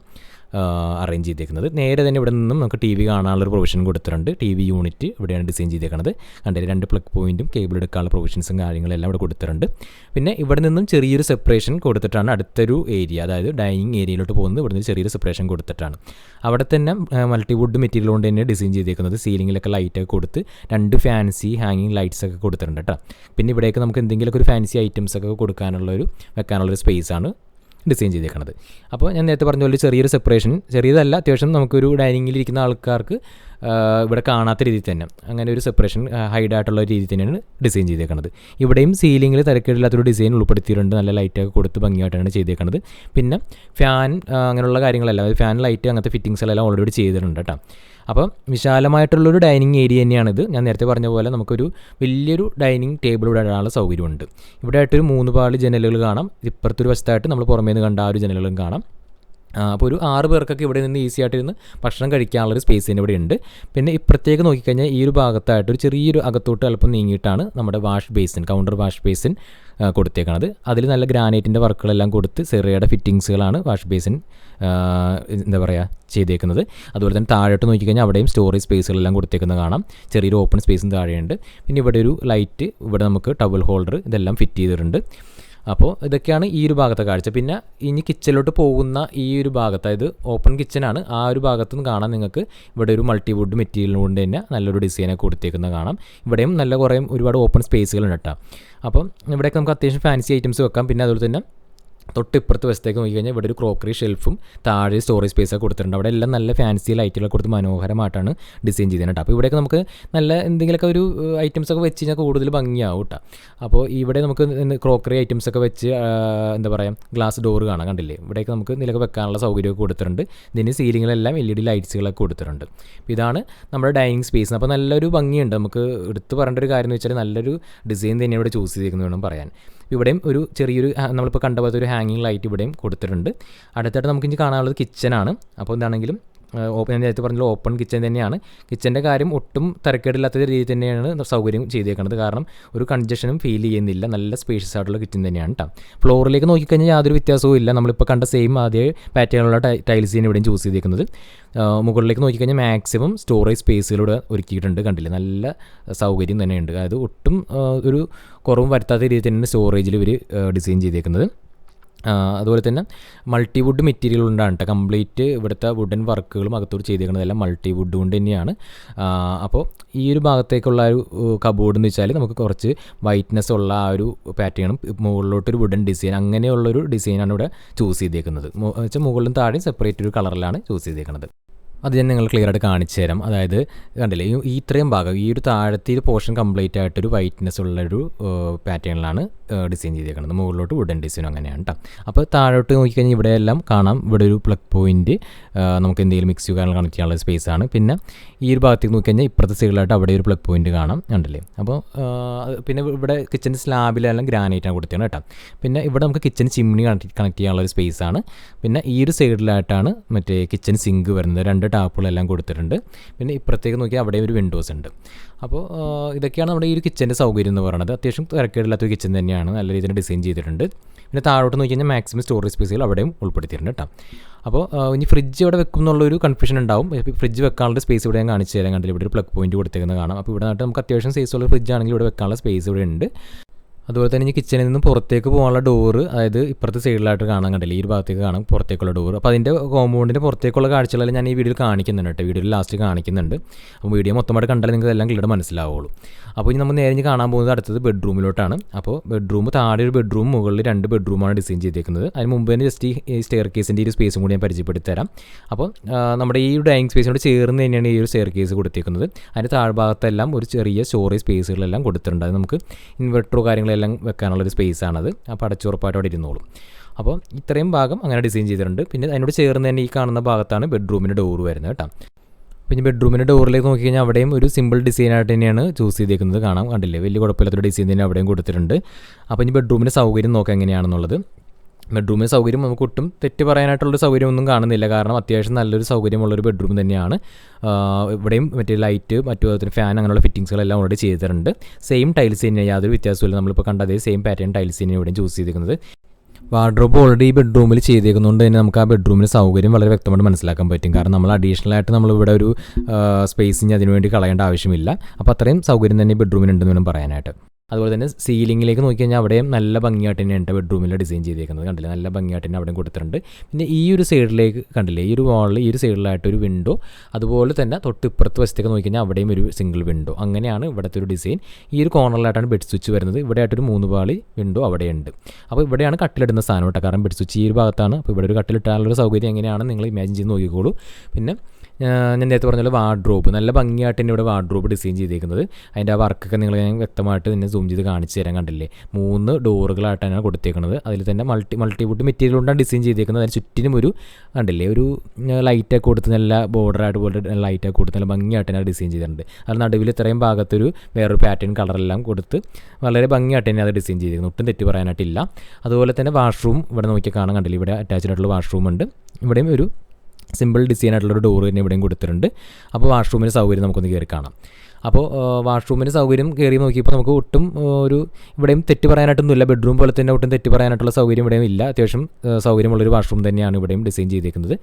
അറേഞ്ച് ചെയ്തേക്കുന്നത്. നേരെ തന്നെ ഇവിടെ നിന്നും നമുക്ക് ടി വി കാണാനുള്ളൊരു പ്രൊവിഷൻ കൊടുത്തിട്ടുണ്ട്. ടി വി യൂണിറ്റ് ഇവിടെയാണ് ഡിസൈൻ ചെയ്തേക്കുന്നത് കണ്ടില്ലേ രണ്ട് പ്ലഗ് പോയിന്റും കേബിൾ എടുക്കാനുള്ള പ്രൊവിഷൻസും കാര്യങ്ങളെല്ലാം ഇവിടെ കൊടുത്തിട്ടുണ്ട്. പിന്നെ ഇവിടെ നിന്നും ചെറിയൊരു സെപ്പറേഷൻ കൊടുത്തിട്ടാണ് അടുത്തൊരു ഏരിയ അതായത് ഡൈനിങ് ഏരിയയിലോട്ട് പോകുന്നത്. ഇവിടെ നിന്ന് ചെറിയൊരു സെപ്പറേഷൻ കൊടുത്തിട്ടാണ്. അവിടെ തന്നെ മൾട്ടിവുഡ് മെറ്റീരിയൽ കൊണ്ട് തന്നെ ഡിസൈൻ ചെയ്തേക്കുന്നത്. സീലിങ്ങിലൊക്കെ ലൈറ്റൊക്കെ കൊടുത്ത് രണ്ട് ഫാൻസി ഹാങ്ങിങ് ലൈറ്റ്സ് ഒക്കെ കൊടുത്തിട്ടുണ്ട് കേട്ടോ പിന്നെ ഇവിടേക്ക് നമുക്ക് എന്തെങ്കിലുമൊക്കെ ഒരു ഫാൻസി ഐറ്റംസ് ഒക്കെ കൊടുക്കാനുള്ളൊരു വെക്കാനുള്ളൊരു സ്പേസ് ആണ്. ഡിസൈൻ ചെയ്തേക്കണത്. അപ്പോൾ ഞാൻ നേരത്തെ പറഞ്ഞ പോലെ ചെറിയൊരു സെപ്പറേഷൻ ചെറിയതല്ല അത്യാവശ്യം നമുക്കൊരു ഡൈനിങ്ങിൽ ഇരിക്കുന്ന ആൾക്കാർക്ക് ഇവിടെ കാണാത്ത രീതിയിൽ തന്നെ. അങ്ങനെ ഒരു സെപ്പറേഷൻ ഹൈഡ് ആയിട്ടുള്ള രീതി തന്നെയാണ് ഡിസൈൻ ചെയ്തേക്കുന്നത് ഇവിടെയും സീലിംഗിൽ തിരക്കേടില്ലാത്തൊരു ഡിസൈൻ ഉൾപ്പെടുത്തിയിട്ടുണ്ട്. നല്ല ലൈറ്റൊക്കെ കൊടുത്ത് ഭംഗിയായിട്ടാണ് ചെയ്തേക്കുന്നത് പിന്നെ ഫാൻ അങ്ങനെയുള്ള കാര്യങ്ങളെല്ലാം. അതായത് ഫാൻ ലൈറ്റ് അങ്ങനത്തെ ഫിറ്റിങ്സുകളെല്ലാം ഓൾറെഡി ചെയ്തിട്ടുണ്ട് കേട്ടോ അപ്പം വിശാലമായിട്ടുള്ളൊരു ഡൈനിങ് ഏരിയ തന്നെയാണിത്. ഞാൻ നേരത്തെ പറഞ്ഞ പോലെ നമുക്കൊരു വലിയൊരു ഡൈനിങ് ടേബിൾ ഇവിടെ ഇടാനുള്ള സൗകര്യമുണ്ട്. ഇവിടെ ആയിട്ടൊരു മൂന്ന് പാളി ജനലുകൾ കാണാം. ഇപ്പുറത്തൊരു വശത്തായിട്ട് നമ്മൾ പുറമേ നിന്ന് കണ്ട ആ ഒരു ജനലുകളും കാണാം. അപ്പോൾ ഒരു ആറ് പേർക്കൊക്കെ ഇവിടെ നിന്ന് ഈസി ആയിട്ട് ഇരുന്ന് ഭക്ഷണം കഴിക്കാനുള്ളൊരു സ്പേസ് തന്നെ ഇവിടെ ഉണ്ട്. പിന്നെ ഇപ്പുറത്തേക്ക് നോക്കിക്കഴിഞ്ഞാൽ ഈ ഒരു ഭാഗത്തായിട്ട് ഒരു ചെറിയൊരു അകത്തോട്ട് അല്പം നീങ്ങിയിട്ടാണ് നമ്മുടെ wash basin counter wash basin കൊടുത്തേക്കണത്. അതിൽ നല്ല ഗ്രാനൈറ്റിന്റെ വർക്കുകളെല്ലാം കൊടുത്ത് സെറിയയുടെ ഫിറ്റിങ്സുകളാണ് വാഷ് ബേസിൻ എന്താ പറയുക ചെയ്തേക്കുന്നത്. അതുപോലെ തന്നെ താഴോട്ട് നോക്കിക്കഴിഞ്ഞാൽ അവിടെയും സ്റ്റോറേജ് സ്പേസുകളെല്ലാം കൊടുത്തേക്കുന്നത് കാണാം. ചെറിയൊരു ഓപ്പൺ സ്പേസും താഴെയുണ്ട്. പിന്നെ ഇവിടെ ഒരു ലൈറ്റ് ഇവിടെ നമുക്ക് ടവൽ ഹോൾഡർ ഇതെല്ലാം ഫിറ്റ് ചെയ്തിട്ടുണ്ട്. അപ്പോൾ ഇതൊക്കെയാണ് ഈ ഒരു ഭാഗത്തെ കാഴ്ച. പിന്നെ ഇനി കിച്ചണിലോട്ട് പോകുന്ന ഈ ഒരു ഭാഗത്ത് അതായത് ഓപ്പൺ കിച്ചനാണ് ആ ഒരു ഭാഗത്തുനിന്ന് കാണാൻ നിങ്ങൾക്ക് ഇവിടെ ഒരു മൾട്ടിവുഡ് മെറ്റീരിയൽ കൊണ്ട് തന്നെ നല്ലൊരു ഡിസൈനൊക്കെ കൊടുത്തേക്കുന്നത് കാണാം. ഇവിടെയും നല്ല കുറേ ഒരുപാട് ഓപ്പൺ സ്പേസുകളുണ്ട് കേട്ടോ അപ്പം ഇവിടെയൊക്കെ നമുക്ക് അത്യാവശ്യം ഫാൻസി ഐറ്റംസ് വെക്കാം. പിന്നെ അതുപോലെ തന്നെ തൊട്ടിപ്പുറത്ത് വശത്തേക്ക് നോക്കി കഴിഞ്ഞാൽ ഇവിടെ ഒരു ക്രോക്കറി ഷെൽഫും താഴെ സ്റ്റോറേജ് സ്പേസ് ഒക്കെ കൊടുത്തിട്ടുണ്ട്. അവിടെ എല്ലാം നല്ല ഫാൻസി ലൈറ്റുകളൊക്കെ കൊടുത്ത് മനോഹരമായിട്ടാണ് ഡിസൈൻ ചെയ്തിട്ടുണ്ട് അപ്പോൾ ഇവിടെയൊക്കെ നമുക്ക് നല്ല എന്തെങ്കിലുമൊക്കെ ഒരു ഐറ്റംസ് ഒക്കെ വെച്ച് കഴിഞ്ഞാൽ കൂടുതൽ ഭംഗിയാവും കേട്ടോ അപ്പോൾ ഇവിടെ നമുക്ക് ക്രോക്കറി ഐറ്റംസ് ഒക്കെ വെച്ച് എന്താ പറയുക ഗ്ലാസ് ഡോർ കാണാം. കണ്ടില്ലേ? ഇവിടെയൊക്കെ നമുക്ക് നിലയ്ക്ക് വെക്കാനുള്ള സൗകര്യമൊക്കെ കൊടുത്തിട്ടുണ്ട്. ഇതിന് സീലിങ്ങിലെല്ലാം എൽ ഇ ഡി ലൈറ്റ്സുകളൊക്കെ കൊടുത്തിട്ടുണ്ട്. ഇതാണ് നമ്മുടെ ഡൈനിങ് സ്പേസ് അപ്പോൾ നല്ലൊരു ഭംഗിയുണ്ട്. നമുക്ക് എടുത്തു പറയേണ്ട ഒരു കാര്യം എന്ന് വെച്ചാൽ നല്ലൊരു ഡിസൈൻ തന്നെ ഇവിടെ ചൂസ് ചെയ്തിരിക്കുന്നു വേണം പറയാൻ. ഇവിടെയും ഒരു ചെറിയൊരു നമ്മളിപ്പോൾ കണ്ട പോലത്തെ ഒരു ഹാങ്ങിങ് ലൈറ്റ് ഇവിടെയും കൊടുത്തിട്ടുണ്ട്. അടുത്തായിട്ട് നമുക്ക് ഇനി കാണാനുള്ളത് ആണ്. അപ്പോൾ എന്താണെങ്കിലും ഓപ്പൺ ഞാൻ നേരത്തെ പറഞ്ഞ ഓപ്പൺ കിച്ചൺ തന്നെയാണ്. കിച്ചന്റെ കാര്യം ഒട്ടും തിരക്കേടില്ലാത്ത രീതിയിൽ തന്നെയാണ് സൗകര്യം ചെയ്തേക്കുന്നത് കാരണം ഒരു കൺജഷനും ഫീൽ ചെയ്യുന്നില്ല. നല്ല സ്പേഷ്യസ് ആയിട്ടുള്ള കിച്ചൺ തന്നെയാണ് കേട്ടോ ഫ്ലോറിലേക്ക് നോക്കിക്കഴിഞ്ഞാൽ യാതൊരു വ്യത്യാസവും ഇല്ല. നമ്മളിപ്പോൾ കണ്ട സെയിം അതേ പാറ്റേണുള്ള ടൈൽസ് തന്നെ ഇവിടെയും ചൂസ് ചെയ്തേക്കുന്നത്. മുകളിലേക്ക് നോക്കിക്കഴിഞ്ഞാൽ മാക്സിമം സ്റ്റോറേജ് സ്പേസുകളിവിടെ ഒരുക്കിയിട്ടുണ്ട്. കണ്ടില്ലേ? നല്ല സൗകര്യം തന്നെയുണ്ട്. അതായത് ഒട്ടും ഒരു കുറവും വരുത്താത്ത രീതിയിൽ തന്നെയാണ് സ്റ്റോറേജിൽ ഇവർ ഡിസൈൻ ചെയ്തേക്കുന്നത്. അതുപോലെ തന്നെ മൾട്ടി വുഡ് മെറ്റീരിയൽ കൊണ്ടാണ് കേട്ടോ കംപ്ലീറ്റ് ഇവിടുത്തെ വുഡൻ വർക്കുകളും അകത്തോട് ചെയ്തേക്കുന്നതെല്ലാം മൾട്ടിവുഡ് കൊണ്ട് തന്നെയാണ്. അപ്പോൾ ഈ ഒരു ഭാഗത്തേക്കുള്ള ഒരു കബോർഡ് എന്ന് വെച്ചാൽ നമുക്ക് കുറച്ച് വൈറ്റ്നെസ് ഉള്ള ആ ഒരു പാറ്റേണും മുകളിലോട്ടൊരു വുഡൻ ഡിസൈൻ അങ്ങനെയുള്ളൊരു ഡിസൈനാണ് ഇവിടെ ചൂസ് ചെയ്തേക്കുന്നത്. വെച്ചാൽ മുകളിലും താഴെയും സെപ്പറേറ്റ് ഒരു കളറിലാണ് ചൂസ് ചെയ്തേക്കുന്നത് അത് ഞാൻ നിങ്ങൾ ക്ലിയർ ആയിട്ട് കാണിച്ചു തരാം. അതായത് കണ്ടില്ലേ ഈ- ഇത്രയും ഭാഗം ഈ ഒരു താഴത്തെ ഒരു പോർഷൻ കംപ്ലീറ്റ് ആയിട്ടൊരു വൈറ്റ്നെസ് ഉള്ളൊരു പാറ്റേണിലാണ് ഡിസൈൻ ചെയ്തേക്കുന്നത് മുകളിലോട്ട് വുഡൻ ഡിസൈൻ അങ്ങനെയാണ് കേട്ടോ അപ്പോൾ താഴോട്ട് നോക്കിക്കഴിഞ്ഞാൽ ഇവിടെയെല്ലാം കാണാം. ഇവിടെ ഒരു പ്ലഗ് പോയിന്റ് നമുക്ക് എന്തെങ്കിലും മിക്സ് കാര്യങ്ങൾ കണക്ട് ചെയ്യാനുള്ള സ്പേസ് ആണ്. പിന്നെ ഈ ഒരു ഭാഗത്തേക്ക് നോക്കിക്കഴിഞ്ഞാൽ ഇപ്പുറത്തെ സൈഡിലായിട്ട് അവിടെ ഒരു പ്ലഗ് പോയിന്റ് കാണാം. കണ്ടില്ലേ? അപ്പോൾ പിന്നെ ഇവിടെ കിച്ചൺ സ്ലാബിലെല്ലാം ഗ്രാനൈറ്റാണ് കൊടുത്തത് കേട്ടോ പിന്നെ ഇവിടെ നമുക്ക് കിച്ചൺ ചിമ്മിണി കണക്ട് കണക്ട് ചെയ്യാനുള്ള ഒരു സ്പേസ് ആണ്. പിന്നെ ഈ ഒരു സൈഡിലായിട്ടാണ് മറ്റേ കിച്ചൺ സിങ്ക് വരുന്നത്. രണ്ട് ടാപ്പുകളെല്ലാം കൊടുത്തിട്ടുണ്ട്. പിന്നെ ഇപ്പുറത്തേക്ക് നോക്കിയാൽ അവിടെ ഒരു വിൻഡോസ് ഉണ്ട്. അപ്പോൾ ഇതൊക്കെയാണ് നമ്മുടെ ഈ ഒരു കിച്ചന്റെ സൗകര്യം എന്ന് പറയുന്നത്. അത്യാവശ്യം തിരക്കേടില്ലാത്തൊരു കിച്ചൻ തന്നെയാണ് നല്ല രീതിയിൽ ഡിസൈൻ ചെയ്തിട്ടുണ്ട്. പിന്നെ താഴോട്ട് നോക്കി കഴിഞ്ഞാൽ മാക്സിമം സ്റ്റോറേജ് സ്പേസുകൾ അവിടെയും ഉൾപ്പെടുത്തിയിട്ടുണ്ട് കേട്ടോ അപ്പോൾ ഇനി ഫ്രിഡ്ജ് ഇവിടെ വെക്കും എന്നുള്ളൊരു കൺഫ്യൂഷൻ ഉണ്ടാവും. ഫ്രിഡ്ജ് വെക്കാനുള്ള സ്പേസ് ഇവിടെ ഞാൻ കാണിച്ചു തരാൻ കണ്ടില്ല? ഇവിടെ ഒരു പ്ലഗ് പോയിന്റ് കൊടുത്തേക്കുന്നത് കാണാം. അപ്പോൾ ഇവിടെ നമുക്ക് അത്യാവശ്യം സൈസുള്ള ഫ്രിഡ്ജ് ആണെങ്കിൽ ഇവിടെ വെക്കാനുള്ള സ്പേസ് ഇവിടെ ഉണ്ട്. അതുപോലെ തന്നെ ഇനി കിച്ചണിൽ നിന്ന് പുറത്തേക്ക് പോകാനുള്ള ഡോറ് അതായത് ഇപ്പുറത്തെ സൈഡിലായിട്ട് കാണാൻ കണ്ടില്ല ഈ ഒരു ഭാഗത്തേക്ക് കാണാം പുറത്തേക്കുള്ള ഡോറ് അപ്പോൾ അതിന്റെ കോമ്പൗണ്ടിന്റെ പുറത്തേക്കുള്ള കാഴ്ചകളെല്ലാം ഞാൻ ഈ വീഡിയോയിൽ കാണിക്കുന്നുണ്ട് കേട്ടോ. വീഡിയോയിൽ ലാസ്റ്റ് കാണിക്കുന്നുണ്ട്. അപ്പോൾ വീഡിയോ മൊത്തമായിട്ട് കണ്ടാൽ നിങ്ങൾക്ക് എല്ലാം ക്ലിയർ മനസ്സിലാവുള്ളൂ. അപ്പോൾ ഇനി നമ്മൾ നേരെ കാണാൻ പോകുന്നത് അടുത്തത് ബെഡ്റൂമിലോട്ടാണ് അപ്പോൾ ബെഡ്റൂം താഴെ ഒരു ബെഡ്റൂം മുകളിൽ രണ്ട് ബെഡ്റൂമാണ് ഡിസൈൻ ചെയ്തേക്കുന്നത്. അതിന് മുമ്പ് തന്നെ ജസ്റ്റ് ഈ സ്റ്റെയർ കേസിന്റെ ഒരു സ്പേസും കൂടി ഞാൻ പരിചയപ്പെടുത്തി തരാം. അപ്പോൾ നമ്മുടെ ഈ ഡൈനിങ് സ്പേസിനോട് ചേർന്ന് തന്നെയാണ് ഈ ഒരു സ്റ്റെയർ കേസ് കൊടുത്തേക്കുന്നത്. അതിന്റെ താഴ്ഭാഗത്തെല്ലാം ഒരു ചെറിയ സ്റ്റോറേജ് സ്പേസുകളെല്ലാം കൊടുത്തിട്ടുണ്ട്. അത് നമുക്ക് ഇൻവെർട്ടറോ കാര്യങ്ങളെല്ലാം വെക്കാനുള്ളൊരു സ്പേസാണത്. അപ്പോൾ അടച്ചുറപ്പായിട്ട് അവിടെ ഇരുന്നോളും. അപ്പോൾ ഇത്രയും ഭാഗം അങ്ങനെ ഡിസൈൻ ചെയ്തിട്ടുണ്ട്. പിന്നെ അതിനോട് ചേർന്ന് തന്നെ ഈ കാണുന്ന ഭാഗത്താണ് ബെഡ്റൂമിന്റെ ഡോർ വരുന്നത് കേട്ടോ. പിന്നെ ബെഡ്റൂമിന്റെ ഡോറിലേക്ക് നോക്കി കഴിഞ്ഞാൽ അവിടെയും ഒരു സിമ്പിൾ ഡിസൈനായിട്ട് തന്നെയാണ് ചൂസ് ചെയ്തേക്കുന്നത് കാണാം. കണ്ടില്ലേ? വലിയ കുഴപ്പമില്ലാത്തൊരു ഡിസൈൻ തന്നെ അവിടെയും കൊടുത്തിട്ടുണ്ട്. അപ്പോൾ ഇനി ബെഡ്റൂമിന്റെ സൗകര്യം നോക്കാം എങ്ങനെയാണെന്നുള്ളത്. ബെഡ്റൂമിന്റെ സൗകര്യം നമുക്ക് ഒട്ടും തെറ്റ് പറയാനായിട്ടുള്ളൊരു സൗകര്യമൊന്നും കാണുന്നില്ല. കാരണം അത്യാവശ്യം നല്ലൊരു സൗകര്യമുള്ളൊരു ബെഡ്റൂം തന്നെയാണ്. ഇവിടെയും മറ്റേ ലൈറ്റ് മറ്റു വിധത്തിൽ ഫാൻ അങ്ങനെയുള്ള ഫിറ്റിങ്സുകളെല്ലാം ഓൾറെഡി ചെയ്തിട്ടുണ്ട്. സെയിം ടൈൽസ് തന്നെയാണ് യാതൊരു വ്യത്യാസമില്ല നമ്മളിപ്പോൾ കണ്ട അതേ സെയിം പാറ്റേൺ ടൈൽസ് തന്നെയാണ് ഇവിടെയും ചൂസ് ചെയ്തിരിക്കുന്നത്. വാർഡ്രോബ് ഓൾറെഡി ഈ ബെഡ്റൂമിൽ ചെയ്തേക്കുന്നതുകൊണ്ട് തന്നെ നമുക്ക് ആ ബെഡ്റൂമിന് സൗകര്യം വളരെ വ്യക്തമായിട്ട് മനസ്സിലാക്കാൻ പറ്റും. കാരണം നമ്മൾ അഡീഷണൽ ആയിട്ട് നമ്മൾ ഇവിടെ ഒരു സ്പേസ് ഇനി അതിനുവേണ്ടി കളയേണ്ട ആവശ്യമില്ല. അപ്പോൾ അത്രയും സൗകര്യം തന്നെ ബെഡ്റൂമിനുണ്ടെന്ന് വേണം പറയാനായിട്ട്. അതുപോലെ തന്നെ സീലിംഗിലേക്ക് നോക്കി കഴിഞ്ഞാൽ അവിടെയും നല്ല ഭംഗിയായിട്ട് തന്നെയാണ് ബെഡ്റൂമിൽ ഡിസൈൻ ചെയ്തേക്കുന്നത്. കണ്ടില്ലേ? നല്ല ഭംഗിയായിട്ട് തന്നെ അവിടെയും കൊടുത്തിട്ടുണ്ട്. പിന്നെ ഈ ഒരു സൈഡിലേക്ക് കണ്ടില്ലേ? ഈ ഒരു വാളിൽ ഈ ഒരു സൈഡിലായിട്ട് ഒരു വിൻഡോ അതുപോലെ തന്നെ തൊട്ട് ഇപ്പുറത്ത് വശത്തേക്ക് നോക്കി കഴിഞ്ഞാൽ അവിടെയും ഒരു സിംഗിൾ വിൻഡോ അങ്ങനെയാണ് ഇവിടുത്തെ ഒരു ഡിസൈൻ ഈ ഒരു കോർണറിലായിട്ടാണ് ബെഡ് സ്വിച്ച് വരുന്നത്. ഇവിടെ ആയിട്ടൊരു മൂന്ന് പാളി വിൻഡോ അവിടെയുണ്ട്. അപ്പോൾ ഇവിടെയാണ് കട്ടിലിടുന്ന സാധനം കേട്ടോ കാരണം ബെഡ് സ്വിച്ച് ഈ ഒരു ഭാഗത്താണ്. അപ്പോൾ ഇവിടെ ഒരു കട്ടിലിട്ടാനുള്ള സൗകര്യം എങ്ങനെയാണ് നിങ്ങൾ ഇമാജിൻ ചെയ്ത് നോക്കിക്കോളൂ. പിന്നെ ഞാൻ നേരത്തെ പറഞ്ഞ വാർഡ്രോബ് നല്ല ഭംഗിയായിട്ട് തന്നെ ഇവിടെ വാർഡ്രോബ് ഡിസൈൻ ചെയ്തേക്കുന്നത്. അതിന്റെ ആ വർക്കൊക്കെ നിങ്ങൾ ഞാൻ വ്യക്തമായിട്ട് തന്നെ സൂം ചെയ്ത് കാണിച്ചു തരാൻ കണ്ടില്ലേ? മൂന്ന് ഡോറുകളായിട്ടാണ് കൊടുത്തേക്കുന്നത് അതിൽ തന്നെ മൾട്ടി മൾട്ടിവുഡ് മെറ്റീരിയൽ കൊണ്ടാണ് ഡിസൈൻ ചെയ്തേക്കുന്നത്. അതിന് ചുറ്റിനും ഒരു കണ്ടില്ലേ? ഒരു ലൈറ്റൊക്കെ കൊടുത്ത് നല്ല ബോർഡറായിട്ട് പോലെ ലൈറ്റൊക്കെ കൊടുത്ത് നല്ല ഭംഗിയായിട്ട് തന്നെ ഡിസൈൻ ചെയ്തിട്ടുണ്ട്. അത് നടുവിൽ ഇത്രയും ഭാഗത്തൊരു വേറൊരു പാറ്റേൺ കളറെല്ലാം കൊടുത്ത് വളരെ ഭംഗിയായിട്ട് തന്നെ അത് ഡിസൈൻ ചെയ്തിരിക്കുന്നു ഒട്ടും തെറ്റ് പറയാനായിട്ടില്ല. അതുപോലെ തന്നെ വാഷ്റൂം ഇവിടെ നോക്കി കാണാൻ കണ്ടില്ല? ഇവിടെ അറ്റാച്ച്ഡ് ആയിട്ടുള്ള വാഷ്റൂം ഉണ്ട്. ഇവിടെയും ഒരു സിമ്പിൾ ഡിസൈൻ ആയിട്ടുള്ളൊരു ഡോർ തന്നെ ഇവിടെയും കൊടുത്തിട്ടുണ്ട്. അപ്പോൾ വാഷ്റൂമിന്റെ സൗകര്യം നമുക്കൊന്ന് കയറി കാണാം. അപ്പോൾ വാഷ്റൂമിന്റെ സൗകര്യം കയറി നോക്കിയപ്പോൾ നമുക്ക് ഒട്ടും ഒരു ഇവിടെയും തെറ്റ് പറയാനായിട്ടൊന്നുമില്ല. ബെഡ്റൂം പോലെ തന്നെ ഒട്ടും തെറ്റ് പറയാനായിട്ടുള്ള സൗകര്യം ഇവിടെയും ഇല്ല. അത്യാവശ്യം സൗകര്യമുള്ളൊരു വാഷ്റൂം തന്നെയാണ് ഇവിടെയും ഡിസൈൻ ചെയ്തേക്കുന്നത്.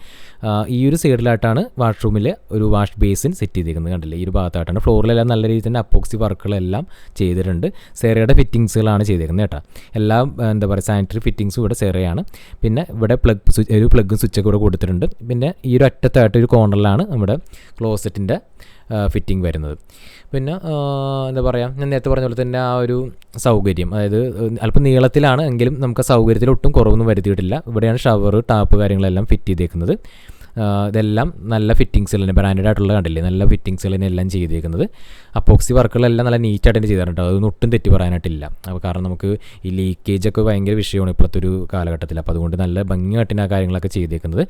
ഈ ഒരു സൈഡിലായിട്ടാണ് വാഷ്റൂമിലെ ഒരു വാഷ് ബേസിൻ സെറ്റ് ചെയ്തേക്കുന്നത്. കണ്ടില്ലേ? ഈ ഒരു ഭാഗത്തായിട്ടാണ്. ഫ്ലോറിലെല്ലാം നല്ല രീതിയിൽ തന്നെ അപ്പോക്സി വർക്കുകളെല്ലാം ചെയ്തിട്ടുണ്ട്. സെറയുടെ ഫിറ്റിങ്സുകളാണ് ചെയ്തേക്കുന്നത് കേട്ടോ. എല്ലാം എന്താ പറയുക സാനിറ്ററി ഫിറ്റിങ്സും ഇവിടെ സെറയാണ്. പിന്നെ ഇവിടെ പ്ലഗ് ഒരു പ്ലഗും സ്വിച്ചൊക്കെ ഇവിടെ കൊടുത്തിട്ടുണ്ട്. പിന്നെ ഈ ഒരു അറ്റത്തായിട്ട് ഒരു കോർണറിലാണ് നമ്മുടെ ക്ലോസറ്റിന്റെ ഫിറ്റിംഗ് വരുന്നത്. പിന്നെ എന്താ പറയുക ഞാൻ നേരത്തെ പറഞ്ഞ പോലെ തന്നെ ആ ഒരു സൗകര്യം. അതായത് അല്പം നീളത്തിലാണ് എങ്കിലും നമുക്ക് സൗകര്യത്തിൽ ഒട്ടും കുറവൊന്നും വരുത്തിയിട്ടില്ല. ഇവിടെയാണ് ഷവർ ടാപ്പ് കാര്യങ്ങളെല്ലാം ഫിറ്റ് ചെയ്തേക്കുന്നത്. ഇതെല്ലാം നല്ല ഫിറ്റിങ്സുകൾ തന്നെ ബ്രാൻഡഡ് ആയിട്ടുള്ള കണ്ടില്ലേ നല്ല ഫിറ്റിങ്സുകൾ തന്നെ എല്ലാം ചെയ്തേക്കുന്നത്. അപ്പോക്സി വർക്കുകളെല്ലാം നല്ല നീറ്റായിട്ട് ചെയ്തിട്ടുണ്ട് അതൊന്നും ഒട്ടും തെറ്റി പറയാനായിട്ടില്ല. അപ്പോൾ കാരണം നമുക്ക് ഈ ലീക്കേജ് ഒക്കെ ഭയങ്കര വിഷയമാണ് ഇപ്പോഴത്തെ ഒരു കാലഘട്ടത്തിൽ. അപ്പോൾ അതുകൊണ്ട് നല്ല ഭംഗിയായിട്ട് തന്നെ ആ കാര്യങ്ങളൊക്കെ ചെയ്തേക്കുന്നത്.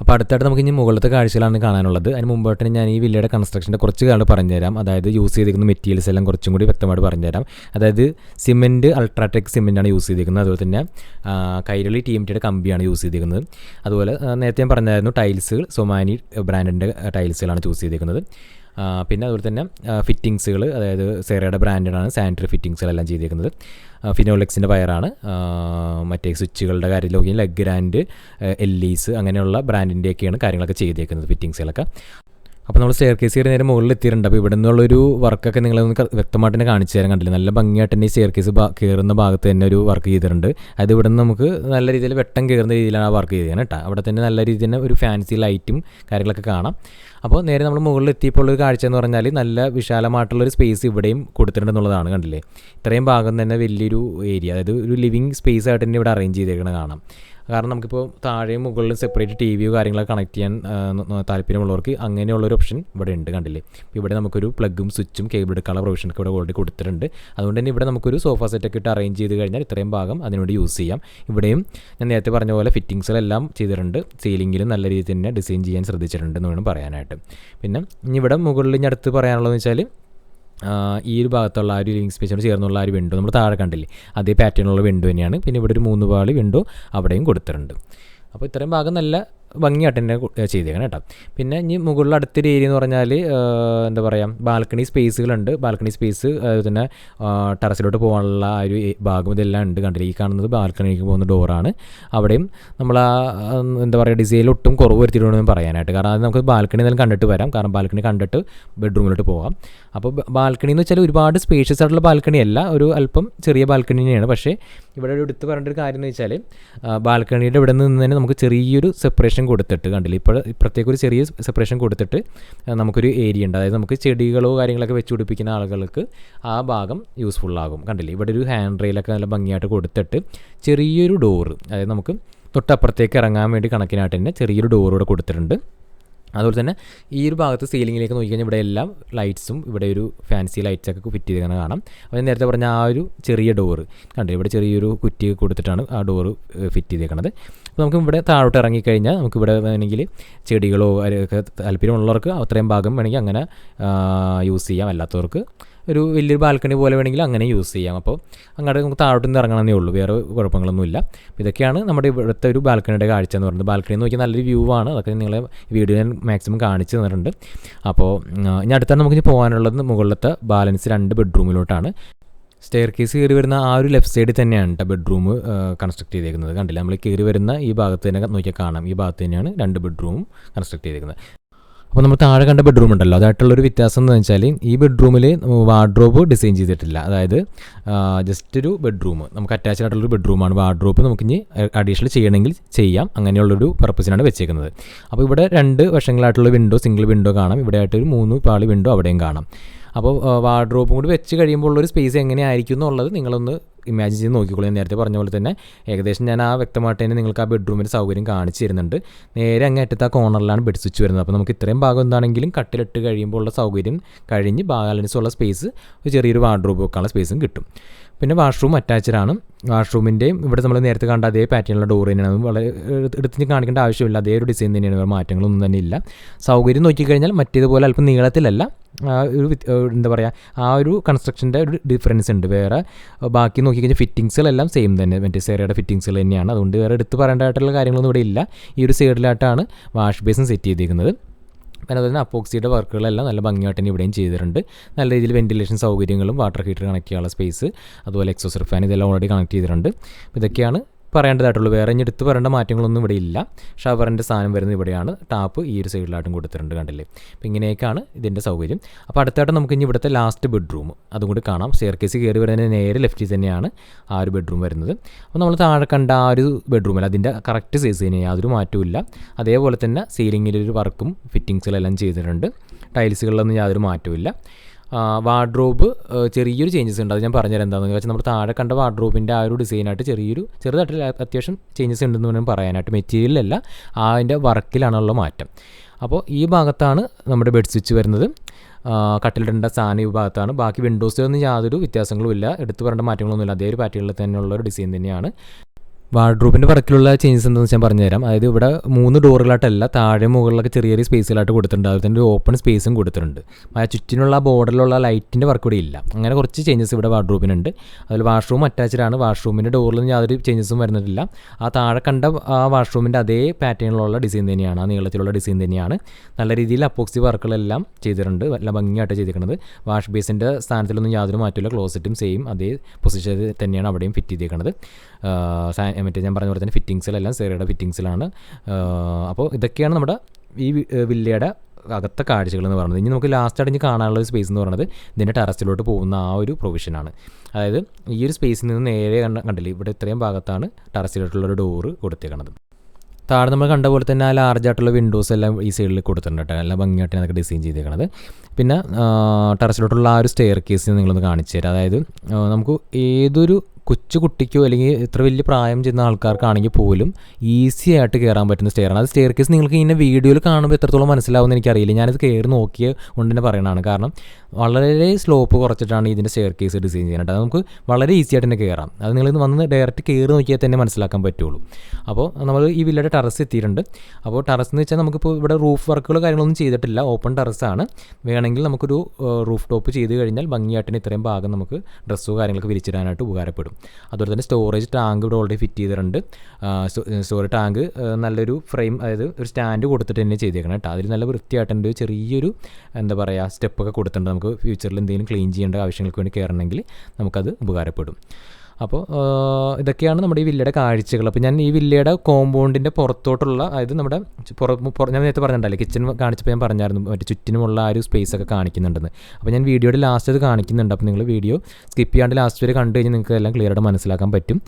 അപ്പോൾ അടുത്തായിട്ട് നമുക്ക് ഇനി മുകളിലത്തെ കാഴ്ചകളാണ് കാണാനുള്ളത്. അതിന് മുമ്പായിട്ട് ഞാൻ ഈ വില്ലയുടെ കൺസ്ട്രക്ഷന്റെ കുറച്ച് കാര്യങ്ങൾ പറഞ്ഞുതരാം. അതായത് യൂസ് ചെയ്തിരിക്കുന്ന മെറ്റീരിയൽസ് എല്ലാം കുറച്ചും കൂടി വ്യക്തമായിട്ട് പറഞ്ഞുതരാം. അതായത് സിമെന്റ് അൾട്രാടെക് സിമെന്റാണ് യൂസ് ചെയ്തിരിക്കുന്നത്. അതുപോലെ തന്നെ കൈരളി ടി എം ടിയുടെ കമ്പിയാണ് യൂസ് ചെയ്തിരിക്കുന്നത്. അതുപോലെ നേരത്തെ ഞാൻ പറഞ്ഞായിരുന്നു ടൈൽസുകൾ സൊമാനി ബ്രാൻഡിന്റെ ടൈൽസുകളാണ് ചൂസ് ചെയ്തിരിക്കുന്നത്. പിന്നെ അതുപോലെ തന്നെ ഫിറ്റിങ്സുകൾ അതായത് സെറയുടെ ബ്രാൻഡാണ് സാനിറ്ററി ഫിറ്റിങ്സുകളെല്ലാം ചെയ്തിരിക്കുന്നത് ഫിനോലെക്സിന്റെ വയറാണ്. മറ്റേ സ്വിച്ചുകളുടെ കാര്യത്തിൽ നോക്കിയാൽ ലെഗ് ഗ്രാൻഡ് എല്ലീസ് അങ്ങനെയുള്ള ബ്രാൻഡിന്റെയൊക്കെയാണ് കാര്യങ്ങളൊക്കെ ചെയ്തേക്കുന്നത് ഫിറ്റിങ്സുകളൊക്കെ അപ്പോൾ നമ്മൾ സ്റ്റെയർ കേസ് കയറി നേരെ മുകളിൽ എത്തിയിട്ടുണ്ട് അപ്പോൾ ഇവിടെ നിന്നുള്ളൊരു വർക്കൊക്കെ ക- വ്യക്തമായിട്ട് തന്നെ കാണിച്ചു തരാൻ കണ്ടില്ല? നല്ല ഭംഗിയായിട്ട് തന്നെ ഈ സ്റ്റെയർ കേസ് കയറുന്ന ഭാഗത്ത് തന്നെ ഒരു വർക്ക് ചെയ്തിട്ടുണ്ട്. അത് ഇവിടെ നിന്ന് നമുക്ക് നല്ല രീതിയിൽ വെട്ടം കയറുന്ന രീതിയിലാണ് ആ വർക്ക് ചെയ്തത് കേട്ടോ. അവിടെ തന്നെ നല്ല രീതിയിൽ തന്നെ ഒരു ഫാൻസി ലൈറ്റും കാര്യങ്ങളൊക്കെ കാണാം. അപ്പോൾ നേരെ നമ്മൾ മുകളിൽ എത്തിയപ്പോൾ ഒരു കാഴ്ച എന്ന് പറഞ്ഞാൽ നല്ല വിശാലമായിട്ടുള്ളൊരു സ്പേസ് ഇവിടെയും കൊടുത്തിട്ടുണ്ട് എന്നുള്ളതാണ് കണ്ടില്ലേ? ഇത്രയും ഭാഗം തന്നെ വലിയൊരു ഏരിയ അതായത് ഒരു ലിവിങ് സ്പേസ് ആയിട്ട് തന്നെ ഇവിടെ അറേഞ്ച് ചെയ്തേക്കണ കാണാം. കാരണം നമുക്കിപ്പോൾ താഴെയും മുകളിലും സെപ്പറേറ്റ് ടി വിയോ കാര്യങ്ങളൊക്കെ കണക്ട് ചെയ്യാൻ താല്പര്യമുള്ളവർക്ക് അങ്ങനെയുള്ളൊരു ഓപ്ഷൻ ഇവിടെ ഉണ്ട് കണ്ടില്ലേ? ഇവിടെ നമുക്കൊരു പ്ലഗും സ്വിച്ചും കേബിൾ എടുക്കാനുള്ള പ്രൊവിഷനൊക്കെ ഇവിടെ ഓൾറെഡി കൊടുത്തിട്ടുണ്ട്. അതുകൊണ്ട് തന്നെ ഇവിടെ നമുക്കൊരു സോഫ സെറ്റൊക്കെ ഇട്ട് അറേഞ്ച് ചെയ്ത് കഴിഞ്ഞാൽ ഇത്രയും ഭാഗം അതിനുവേണ്ടി യൂസ് ചെയ്യാം. ഇവിടെയും ഞാൻ നേരത്തെ പറഞ്ഞ പോലെ ഫിറ്റിങ്സിലെല്ലാം ചെയ്തിട്ടുണ്ട്. സീലിംഗിലും നല്ല രീതിയിൽ തന്നെ ഡിസൈൻ ചെയ്യാൻ ശ്രദ്ധിച്ചിട്ടുണ്ട് എന്ന് വേണം പറയാനായിട്ട്. പിന്നെ ഇനി ഇവിടെ മുകളിൽ ഇനി അടുത്ത് പറയാനുള്ളതെന്ന് വെച്ചാൽ ഈ ഒരു ഭാഗത്തുള്ള ആ ഒരു ലിവിങ് സ്പേസിനോട് ചേർന്നുള്ള ആ ഒരു വിൻഡോ നമ്മൾ താഴെ കണ്ടില്ലേ? അതേ പാറ്റേണുള്ള വിൻഡോ തന്നെയാണ്. പിന്നെ ഇവിടെ ഒരു മൂന്ന് പാളി വിൻഡോ അവിടെയും കൊടുത്തിട്ടുണ്ട്. അപ്പോൾ ഇത്രയും ഭാഗം നല്ല ഭംഗിയായിട്ട് തന്നെ ചെയ്തേക്കണം കേട്ടോ പിന്നെ ഇനി മുകളിൽ അടുത്തൊരു ഏരിയ എന്ന് പറഞ്ഞാൽ എന്താ പറയുക ബാൽക്കണി സ്പേസുകളുണ്ട്. ബാൽക്കണി സ്പേസ് തന്നെ ടെറസിലോട്ട് പോകാനുള്ള ആ ഒരു ഭാഗം ഇതെല്ലാം ഉണ്ട്. കണ്ടില്ല ഈ കാണുന്നത് ബാൽക്കണിക്ക് പോകുന്ന ഡോറാണ് അവിടെയും നമ്മൾ ആ, എന്താ പറയുക ഡിസൈനിൽ ഒട്ടും കുറവ് വരുത്തിയിട്ടുണ്ടെന്ന് പറയാനായിട്ട്. കാരണം അത് നമുക്ക് ബാൽക്കണി എന്തായാലും കണ്ടിട്ട് വരാം. കാരണം ബാൽക്കണി കണ്ടിട്ട് ബെഡ്റൂമിലോട്ട് പോകാം അപ്പോൾ ബാൽക്കണി എന്ന് വെച്ചാൽ ഒരുപാട് സ്പേഷ്യസ് ആയിട്ടുള്ള ബാൽക്കണി അല്ല ഒരു അല്പം ചെറിയ ബാൽക്കണി തന്നെയാണ്. പക്ഷേ ഇവിടെ ഒരു എടുത്ത് പറയേണ്ട ഒരു കാര്യം എന്ന് വെച്ചാൽ ബാൽക്കണിയുടെ ഇവിടെ നിന്ന് തന്നെ നമുക്ക് ചെറിയൊരു സെപ്പറേഷൻ കൊടുത്തിട്ട് കണ്ടില്ല? ഇപ്പോൾ പ്രത്യേക ഒരു ചെറിയ സെപ്പറേഷൻ കൊടുത്തിട്ട് നമുക്കൊരു ഏരിയ ഉണ്ട്. അതായത് നമുക്ക് ചെടികളോ കാര്യങ്ങളൊക്കെ വെച്ച് പിടിപ്പിക്കുന്ന ആളുകൾക്ക് ആ ഭാഗം യൂസ്ഫുൾ ആകും. കണ്ടില്ലേ? ഇവിടെ ഒരു ഹാൻഡ് റെയിലൊക്കെ നല്ല ഭംഗിയായിട്ട് കൊടുത്തിട്ട് ചെറിയൊരു ഡോറ് അതായത് നമുക്ക് തൊട്ടപ്പുറത്തേക്ക് ഇറങ്ങാൻ വേണ്ടി കണക്കിനായിട്ട് തന്നെ ചെറിയൊരു ഇവിടെ കൊടുത്തിട്ടുണ്ട്. അതുപോലെ തന്നെ ഈ ഒരു ഭാഗത്ത് സീലിങ്ങിലേക്ക് നോക്കിക്കഴിഞ്ഞാൽ ഇവിടെ എല്ലാം ലൈറ്റ്സും ഇവിടെ ഒരു ഫാൻസി ലൈറ്റ്സൊക്കെ ഫിറ്റ് ചെയ്തിരിക്കുന്നത് കാണാം. അപ്പോൾ നേരത്തെ പറഞ്ഞ ആ ഒരു ചെറിയ ഡോറ് കണ്ടു? ഇവിടെ ചെറിയൊരു കുറ്റി കൊടുത്തിട്ടാണ് ആ ഡോറ് ഫിറ്റ് ചെയ്തേക്കുന്നത് അപ്പോൾ നമുക്ക് ഇവിടെ താഴോട്ട് ഇറങ്ങിക്കഴിഞ്ഞാൽ നമുക്ക് ഇവിടെ വേണമെങ്കിൽ ചെടികളോ ഒക്കെ താല്പര്യമുള്ളവർക്ക് അത്രയും ഭാഗം വേണമെങ്കിൽ അങ്ങനെ യൂസ് ചെയ്യാം. അല്ലാത്തവർക്ക് ഒരു വലിയൊരു ബാൽക്കണി പോലെ വേണമെങ്കിൽ അങ്ങനെ യൂസ് ചെയ്യാം. അപ്പോൾ അങ്ങോട്ട് നമുക്ക് താഴോട്ട് നിന്ന് ഇറങ്ങണമെന്നേ ഉള്ളൂ. വേറെ കുഴപ്പങ്ങളൊന്നുമില്ല. ഇതൊക്കെയാണ് നമ്മുടെ ഇവിടുത്തെ ഒരു ബാൽക്കണിയുടെ കാഴ്ച എന്ന് പറയുന്നത്. ബാൽക്കണി നോക്കിയാൽ നല്ലൊരു വ്യൂ ആണ്. അതൊക്കെ നിങ്ങളെ വീഡിയോ ഞാൻ മാക്സിമം കാണിച്ചു തന്നിട്ടുണ്ട്. അപ്പോൾ ഇനി അടുത്താണ് നമുക്ക് പോകാനുള്ളത് മുകളിലത്തെ ബാലൻസ് രണ്ട് ബെഡ്റൂമിലോട്ടാണ്. സ്റ്റെയർ കേസ് കയറി വരുന്ന ആ ഒരു ലെഫ്റ്റ് സൈഡിൽ തന്നെയാണ് കേട്ടോ ബെഡ്റൂം കൺസ്ട്രക്ട് ചെയ്തേക്കുന്നത്. കണ്ടില്ല? നമ്മൾ കയറി വരുന്ന ഈ ഭാഗത്ത് തന്നെ നോക്കിയാൽ കാണാം. ഈ ഭാഗത്ത് തന്നെയാണ് രണ്ട് ബെഡ്റൂമും കൺസ്ട്രക്ട് ചെയ്തേക്കുന്നത്. അപ്പോൾ നമ്മൾ താഴെ കണ്ട ബെഡ്റൂം ഉണ്ടല്ലോ. അതായിട്ടുള്ളൊരു വ്യത്യാസം എന്ന് വെച്ചാൽ ഈ ബെഡ്റൂമിൽ വാർഡ്രോബ് ഡിസൈൻ ചെയ്തിട്ടില്ല. അതായത് ജസ്റ്റ് ഒരു ബെഡ്റൂം നമുക്ക് അറ്റാച്ച്ഡ് ആയിട്ടുള്ളൊരു ബെഡ്റൂമാണ് വാർഡ്രോബ് നമുക്ക് ഇനി അഡീഷണൽ ചെയ്യണമെങ്കിൽ ചെയ്യാം. അങ്ങനെയുള്ളൊരു പർപ്പസിനാണ് വെച്ചേക്കുന്നത്. അപ്പോൾ ഇവിടെ രണ്ട് വശങ്ങളായിട്ടുള്ള വിൻഡോ സിംഗിൾ വിൻഡോ കാണാം. ഇവിടെ ആയിട്ട് ഒരു മൂന്ന് പാളി വിൻഡോ അവിടെയും കാണാം. അപ്പോൾ വാർഡ്രോബും കൂടി വെച്ച് കഴിയുമ്പോൾ ഉള്ളൊരു സ്പേസ് എങ്ങനെയായിരിക്കും എന്നുള്ളത് നിങ്ങളൊന്ന് ഇമാജിൻ ചെയ്ത് നോക്കിക്കോളൂ. ഞാൻ നേരത്തെ പറഞ്ഞ പോലെ തന്നെ ഏകദേശം ഞാൻ ആ വ്യക്തമായിട്ട് തന്നെ നിങ്ങൾക്ക് ആ ബെഡ്റൂമിന്റെ സൗകര്യം കാണിച്ചു തരുന്നുണ്ട്. നേരെ അങ്ങ് അറ്റത്ത് ആ കോർണറിലാണ് ബെഡ് സ്വിച്ച് വരുന്നത്. അപ്പോൾ നമുക്ക് ഇത്രയും ഭാഗം എന്താണെങ്കിലും കട്ടിലിട്ട് കഴിയുമ്പോൾ ഉള്ള സൗകര്യം കഴിഞ്ഞ് ബാലൻസ് ഉള്ള സ്പേസ് ഒരു ചെറിയൊരു വാർഡ്രോബ് വെക്കാനുള്ള സ്പേസും കിട്ടും. പിന്നെ വാഷ്റൂം ആണ്. വാഷ്റൂമിന്റെയും ഇവിടെ നമ്മൾ നേരത്തെ കണ്ട അതേ പാറ്റേണുള്ള ഡോർ തന്നെയാണ്. വളരെ എടുത്ത് കാണിക്കേണ്ട ആവശ്യമില്ല. അതേ ഒരു ഡിസൈൻ തന്നെയാണ്. വേറെ മാറ്റങ്ങളൊന്നും തന്നെ ഇല്ല. സൗകര്യം നോക്കിക്കഴിഞ്ഞാൽ മറ്റേതുപോലെ അല്പം നീളത്തിലല്ല. ഒരു എന്താ പറയുക ആ ഒരു കൺസ്ട്രക്ഷന്റെ ഒരു ഡിഫറൻസ് ഉണ്ട്. വേറെ ബാക്കി നോക്കിക്കഴിഞ്ഞാൽ ഫിറ്റിങ്സുകളെല്ലാം സെയിം തന്നെ. മറ്റേ സെറയുടെ ഫിറ്റിങ്സുകൾ തന്നെയാണ്. അതുകൊണ്ട് വേറെ എടുത്ത് പറയേണ്ടതായിട്ടുള്ള കാര്യങ്ങളൊന്നും ഇവിടെ ഇല്ല. ഈ ഒരു സൈഡിലായിട്ടാണ് വാഷ് ബേസും സെറ്റ് ചെയ്തിരിക്കുന്നത് പിന്നെ അതുപോലെ തന്നെ അപ്പോക്സിയുടെ വർക്കുകളെല്ലാം നല്ല ഭംഗിയായിട്ട് തന്നെ ഇവിടെയും ചെയ്തിട്ടുണ്ട്. നല്ല രീതിയിൽ വെന്റിലേഷൻ സൗകര്യങ്ങളും വാട്ടർ ഹീറ്റർ കണക്ട് ചെയ്യാനുള്ള സ്പേസ് അതുപോലെ എക്സോസർ ഫാൻ ഇതെല്ലാം ഓൾറെഡി കണക്ട് ചെയ്തിട്ടുണ്ട്. ഇതൊക്കെയാണ് പറയേണ്ടതായിട്ടുള്ളൂ. വേറെ ഇനി എടുത്ത് പറയേണ്ട മാറ്റങ്ങളൊന്നും ഇവിടെ ഇല്ല. ഷവറിന്റെ സാധനം വരുന്നത് ഇവിടെയാണ്. ടാപ്പ് ഈ ഒരു സൈഡിലായിട്ടും കൊടുത്തിട്ടുണ്ട് കണ്ടില്ലേ? അപ്പോൾ ഇങ്ങനെയൊക്കെയാണ് ഇതിന്റെ സൗകര്യം. അപ്പോൾ അടുത്തായിട്ട് നമുക്ക് ഇനി ഇവിടുത്തെ ലാസ്റ്റ് ബെഡ്റൂം അതും കൂടി കാണാം. സ്റ്റെയർ കേസ് കയറി വരുന്നതിന് നേരെ ലെഫ്റ്റിൽ തന്നെയാണ് ആ ഒരു ബെഡ്റൂം വരുന്നത്. അപ്പോൾ നമ്മൾ താഴെ കണ്ട ആ ഒരു ബെഡ്റൂമിൽ അതിന്റെ കറക്റ്റ് സൈസ് തന്നെ യാതൊരു മാറ്റവും അതേപോലെ തന്നെ സീലിങ്ങിലൊരു വർക്കും ഫിറ്റിങ്സുകളെല്ലാം ചെയ്തിട്ടുണ്ട്. ടൈൽസുകളിലൊന്നും യാതൊരു മാറ്റവും വാർഡ്രോബ് ചെറിയൊരു ചേഞ്ചസ് ഉണ്ട്. അത് ഞാൻ പറഞ്ഞുതരാം എന്താണെന്ന് വെച്ചാൽ നമ്മൾ താഴെ കണ്ട വാർഡ്രോബിന്റെ ആ ഒരു ഡിസൈനായിട്ട് ചെറിയൊരു ചെറുതായിട്ട് അത്യാവശ്യം ചേഞ്ചസ് ഉണ്ടെന്ന് വേണം പറയാനായിട്ട്. മെറ്റീരിയലല്ല അതിന്റെ വർക്കിലാണുള്ള മാറ്റം. അപ്പോൾ ഈ ഭാഗത്താണ് നമ്മുടെ ബെഡ് സ്വിച്ച് വരുന്നത്. കട്ടിലിടേണ്ട സാധനം ഈ ഭാഗത്താണ്. ബാക്കി വിൻഡോസിലൊന്നും യാതൊരു വ്യത്യാസങ്ങളും ഇല്ല. എടുത്തു പറയേണ്ട മാറ്റങ്ങളൊന്നുമില്ല. അതേ ഒരു പാറ്റേണിൽ തന്നെയുള്ള ഒരു ഡിസൈൻ തന്നെയാണ്. വാർഡ്രോബിന്റെ പറക്കിലുള്ള ചേഞ്ചസ് എന്താണെന്ന് വെച്ചാൽ പറഞ്ഞുതരാം. അതായത് ഇവിടെ മൂന്ന് ഡോറുകളായിട്ടല്ല താഴെ മുകളിലൊക്കെ ചെറിയ ചെറിയ സ്പേസുകളായിട്ട് കൊടുത്തിട്ടുണ്ട്. അതുപോലെ തന്നെ ഒരു ഓപ്പൺ സ്പേസും കൊടുത്തിട്ടുണ്ട്. ആ ചുറ്റിനുള്ള ബോർഡിലുള്ള ലൈറ്റിന്റെ വർക്ക് ഇവിടെ ഇല്ല. അങ്ങനെ കുറച്ച് ചേഞ്ചസ് ഇവിടെ വാർഡ്രോബിനുണ്ട് അതിൽ വാഷ്റൂം അറ്റാച്ച്ഡ് ആണ്. വാഷ്റൂമിന്റെ ഡോറിലൊന്നും യാതൊരു ചേഞ്ചസും വരുന്നില്ല ആ താഴെ കണ്ട ആ വാഷ്റൂമിന്റെ അതേ പാറ്റേണിലുള്ള ഡിസൈൻ തന്നെയാണ്. ആ നീളത്തിലുള്ള ഡിസൈൻ തന്നെയാണ്. നല്ല രീതിയിൽ അപ്പോക്സി വർക്കുകളെല്ലാം ചെയ്തിട്ടുണ്ട്. നല്ല ഭംഗിയായിട്ട് ചെയ്തിരിക്കുന്നത്. വാഷ് ബേസിന്റെ സ്ഥാനത്തിലൊന്നും യാതൊരു മാറ്റമില്ല ക്ലോസറ്റും സെയിം അതേ പൊസിഷനിൽ തന്നെയാണ് അവിടെയും ഫിറ്റ് ചെയ്തേക്കുന്നത് സാ- മറ്റേ ഞാൻ പറഞ്ഞ പോലെ തന്നെ ഫിറ്റിങ്സിലെല്ലാം സെറിയുടെ ഫിറ്റിങ്സിലാണ് അപ്പോൾ ഇതൊക്കെയാണ് നമ്മുടെ ഈ വില്ലയുടെ അകത്തെ കാഴ്ചകൾ എന്ന് പറയുന്നത്. ഇനി നമുക്ക് ലാസ്റ്റ് അടിഞ്ഞ് കാണാനുള്ള ഒരു സ്പേസ് എന്ന് പറയുന്നത് ഇതിന്റെ ടെറസിലോട്ട് പോകുന്ന ആ ഒരു പ്രൊവിഷനാണ് അതായത് ഈ ഒരു സ്പേസിൽ നിന്ന് നേരെ കണ്ട കണ്ടില്ലേ? ഇവിടെ ഇത്രയും ഭാഗത്താണ് ടെറസിലോട്ടുള്ളൊരു ഡോറ് കൊടുത്തേക്കണത്. താഴെ നമ്മൾ കണ്ട പോലെ തന്നെ ആ ലാർജ് ആയിട്ടുള്ള വിൻഡോസ് എല്ലാം ഈ സൈഡിൽ കൊടുത്തിട്ടുണ്ട് കേട്ടോ. എല്ലാം ഭംഗിയായിട്ട് അതൊക്കെ ഡിസൈൻ ചെയ്തേക്കണത്. പിന്നെ ടെറസിലോട്ടുള്ള ആ ഒരു സ്റ്റെയർ കേസ് നിങ്ങളൊന്ന് കാണിച്ചു തരാം. അതായത് നമുക്ക് ഏതൊരു കൊച്ചു കുട്ടിക്കോ അല്ലെങ്കിൽ എത്ര വലിയ പ്രായം ചെന്ന ആൾക്കാർക്കാണെങ്കിൽ പോലും ഈസി ആയിട്ട് കയറാൻ പറ്റുന്ന സ്റ്റെയറാണ് അത് സ്റ്റെയർ കേസ് നിങ്ങൾക്ക് ഇങ്ങനെ വീഡിയോയിൽ കാണുമ്പോൾ എത്രത്തോളം മനസ്സിലാവുമെന്ന് എനിക്കറിയില്ല. ഞാനിത് കയറി നോക്കിയ കൊണ്ട് തന്നെ പറയണതാണ്. കാരണം വളരെ സ്ലോപ്പ് കുറച്ചിട്ടാണ് ഇതിന്റെ സ്റ്റെയർ കേസ് ഡിസൈൻ ചെയ്യാനായിട്ട് അത് നമുക്ക് വളരെ ഈസി ആയിട്ട് തന്നെ കയറാം അത് നിങ്ങൾ വന്ന് ഡയറക്റ്റ് കയറി നോക്കിയാൽ തന്നെ മനസ്സിലാക്കാൻ പറ്റുള്ളൂ. അപ്പോൾ നമ്മൾ ഈ വില്ലയുടെ ടെറസ് എത്തിയിട്ടുണ്ട്. അപ്പോൾ ടെറസ് എന്ന് വെച്ചാൽ നമുക്കിപ്പോൾ ഇവിടെ റൂഫ് വർക്കുകൾ കാര്യങ്ങളൊന്നും ചെയ്തിട്ടില്ല. ഓപ്പൺ ടെറസാണ് വേണമെങ്കിൽ നമുക്കൊരു റൂഫ് ടോപ്പ് ചെയ്ത് കഴിഞ്ഞാൽ ഭംഗിയായിട്ട് ഇത്രയും ഭാഗം നമുക്ക് ഡ്രസ്സോ കാര്യങ്ങളൊക്കെ വിരിച്ചിടാനായിട്ട് ഉപകാരപ്പെടും. വരും അതുപോലെ തന്നെ സ്റ്റോറേജ് ടാങ്ക് ഇവിടെ ഓൾറെഡി ഫിറ്റ് ചെയ്തിട്ടുണ്ട്. സ്റ്റോറേജ് ടാങ്ക് നല്ലൊരു ഫ്രെയിം അതായത് ഒരു സ്റ്റാൻഡ് കൊടുത്തിട്ട് തന്നെ ചെയ്തേക്കണം കേട്ടോ. അതിൽ നല്ല വൃത്തിയായിട്ടുണ്ട്. ചെറിയൊരു എന്താ പറയുക സ്റ്റെപ്പൊക്കെ കൊടുത്തിട്ടുണ്ട്. നമുക്ക് ഫ്യൂച്ചറിൽ എന്തെങ്കിലും ക്ലീൻ ചെയ്യേണ്ട ആവശ്യങ്ങൾക്ക് വേണ്ടി കയറണമെങ്കിൽ നമുക്കത് ഉപകാരപ്പെടും. അപ്പോൾ ഇതൊക്കെയാണ് നമ്മുടെ ഈ വില്ലയുടെ കാഴ്ചകൾ. അപ്പോൾ ഞാൻ ഈ വില്ലയുടെ കോമ്പൗണ്ടിന്റെ പുറത്തോട്ടുള്ള അതായത് നമ്മുടെ പുറ ഞാൻ നേരത്തെ പറഞ്ഞിട്ടുണ്ടല്ലേ കിച്ചൺ കാണിച്ചപ്പോൾ ഞാൻ പറഞ്ഞായിരുന്നു മറ്റേ ചുറ്റിനുമുള്ള ആ ഒരു സ്പേസ് ഒക്കെ കാണിക്കുന്നുണ്ടെന്ന്. അപ്പോൾ ഞാൻ വീഡിയോയുടെ ലാസ്റ്റ് അത് കാണിക്കുന്നുണ്ട്. അപ്പോൾ നിങ്ങൾ വീഡിയോ സ്കിപ്പ് ചെയ്യാണ്ട് ലാസ്റ്റ് വരെ കണ്ടു കഴിഞ്ഞാൽ നിങ്ങൾക്ക് എല്ലാം ക്ലിയർ ആയിട്ട് മനസ്സിലാക്കാൻ പറ്റും.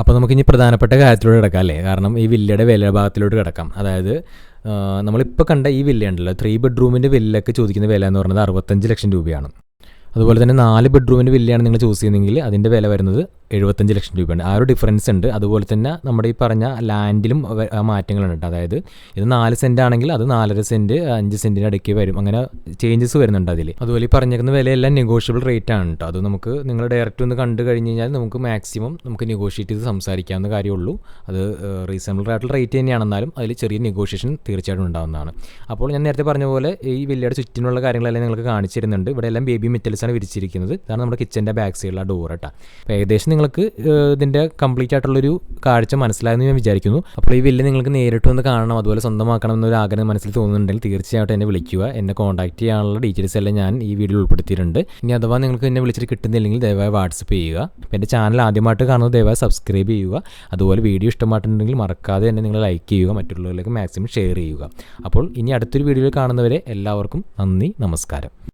അപ്പോൾ നമുക്ക് ഇനി പ്രധാനപ്പെട്ട കാര്യത്തിലൂടെ കിടക്കാം അല്ലേ? കാരണം ഈ വില്ലയുടെ വില ഭാഗത്തിലോട്ട് കിടക്കാം. അതായത് നമ്മളിപ്പോൾ കണ്ട ഈ വില്ല ഉണ്ടല്ലോ ത്രീ ബെഡ്റൂമിന്റെ വില്ലൊക്കെ ചോദിക്കുന്ന വില എന്ന് പറയുന്നത് അറുപത്തഞ്ച് ലക്ഷം രൂപയാണ്. അതുപോലെ തന്നെ നാല് ബെഡ്റൂമിന്റെ വില്ലയാണ് നിങ്ങൾ ചൂസ് ചെയ്യുന്നതെങ്കിൽ അതിന്റെ വില വരുന്നത് എഴുപത്തഞ്ച് ലക്ഷം രൂപയാണ്. ആ ഒരു ഡിഫറൻസ് ഉണ്ട്. അതുപോലെ തന്നെ നമ്മുടെ ഈ പറഞ്ഞ ലാൻഡിലും മാറ്റങ്ങളുണ്ട്. അതായത് ഇത് നാല് സെന്റ് ആണെങ്കിൽ അത് നാലര സെന്റ് അഞ്ച് സെന്റിന് ഇടയ്ക്ക് വരും. അങ്ങനെ ചേഞ്ചസ് വരുന്നുണ്ട് അതിൽ അതുപോലെ ഈ പറഞ്ഞിരിക്കുന്ന വിലയെല്ലാം നെഗോഷ്യബിൾ റേറ്റ് ആണ് കേട്ടോ അത് നമുക്ക് നിങ്ങൾ ഡയറക്റ്റ് ഒന്ന് കണ്ടു കഴിഞ്ഞ് കഴിഞ്ഞാൽ നമുക്ക് മാക്സിമം നമുക്ക് നെഗോഷിയേറ്റ് ചെയ്ത് സംസാരിക്കാവുന്ന കാര്യമുള്ളൂ. അത് റീസണബിൾ ആയിട്ടുള്ള റേറ്റ് തന്നെയാണെന്നാലും അതിൽ ചെറിയ നെഗോഷിയേഷൻ തീർച്ചയായിട്ടും ഉണ്ടാകുന്നതാണ് അപ്പോൾ ഞാൻ നേരത്തെ പറഞ്ഞ പോലെ ഈ വില്ലയുടെ ചുറ്റിനുള്ള കാര്യങ്ങളെല്ലാം നിങ്ങൾക്ക് കാണിച്ചിരുന്നുണ്ട് ഇവിടെ എല്ലാം ബേബി മെറ്റൽസ് ആണ് വിരിച്ചിരിക്കുന്നത്. ഇതാണ് നമ്മുടെ കിച്ചന്റെ ബാക്ക് സൈഡിലുള്ള ഡോർ കേട്ടോ ഏകദേശം നിങ്ങൾക്ക് ഇതിന്റെ കംപ്ലീറ്റ് ആയിട്ടുള്ളൊരു കാഴ്ച മനസ്സിലായെന്ന് ഞാൻ വിചാരിക്കുന്നു. അപ്പോൾ ഈ വില്ല് നിങ്ങൾക്ക് നേരിട്ട് വന്ന് കാണണം അതുപോലെ സ്വന്തമാക്കണം എന്നൊരു ആഗ്രഹം മനസ്സിൽ തോന്നുന്നുണ്ടെങ്കിൽ തീർച്ചയായിട്ടും എന്നെ വിളിക്കുക. എന്നെ കോൺടാക്ട് ചെയ്യാനുള്ള ഡീറ്റെയിൽസ് എല്ലാം ഞാൻ ഈ വീഡിയോയിൽ ഉൾപ്പെടുത്തിയിട്ടുണ്ട്. ഇനി അഥവാ നിങ്ങൾക്ക് എന്നെ വിളിച്ചിട്ട് കിട്ടുന്നില്ലെങ്കിൽ ദയവായി വാട്സപ്പ് ചെയ്യുക. എന്റെ ചാനൽ ആദ്യമായിട്ട് കാണുന്നത് ദയവായി സബ്സ്ക്രൈബ് ചെയ്യുക. അതുപോലെ വീഡിയോ ഇഷ്ടമായിട്ടുണ്ടെങ്കിൽ മറക്കാതെ തന്നെ നിങ്ങൾ ലൈക്ക് ചെയ്യുക മറ്റുള്ളവരിലേക്ക് മാക്സിമം ഷെയർ ചെയ്യുക. അപ്പോൾ ഇനി അടുത്തൊരു വീഡിയോയിൽ കാണുന്നവരെ എല്ലാവർക്കും നന്ദി നമസ്കാരം.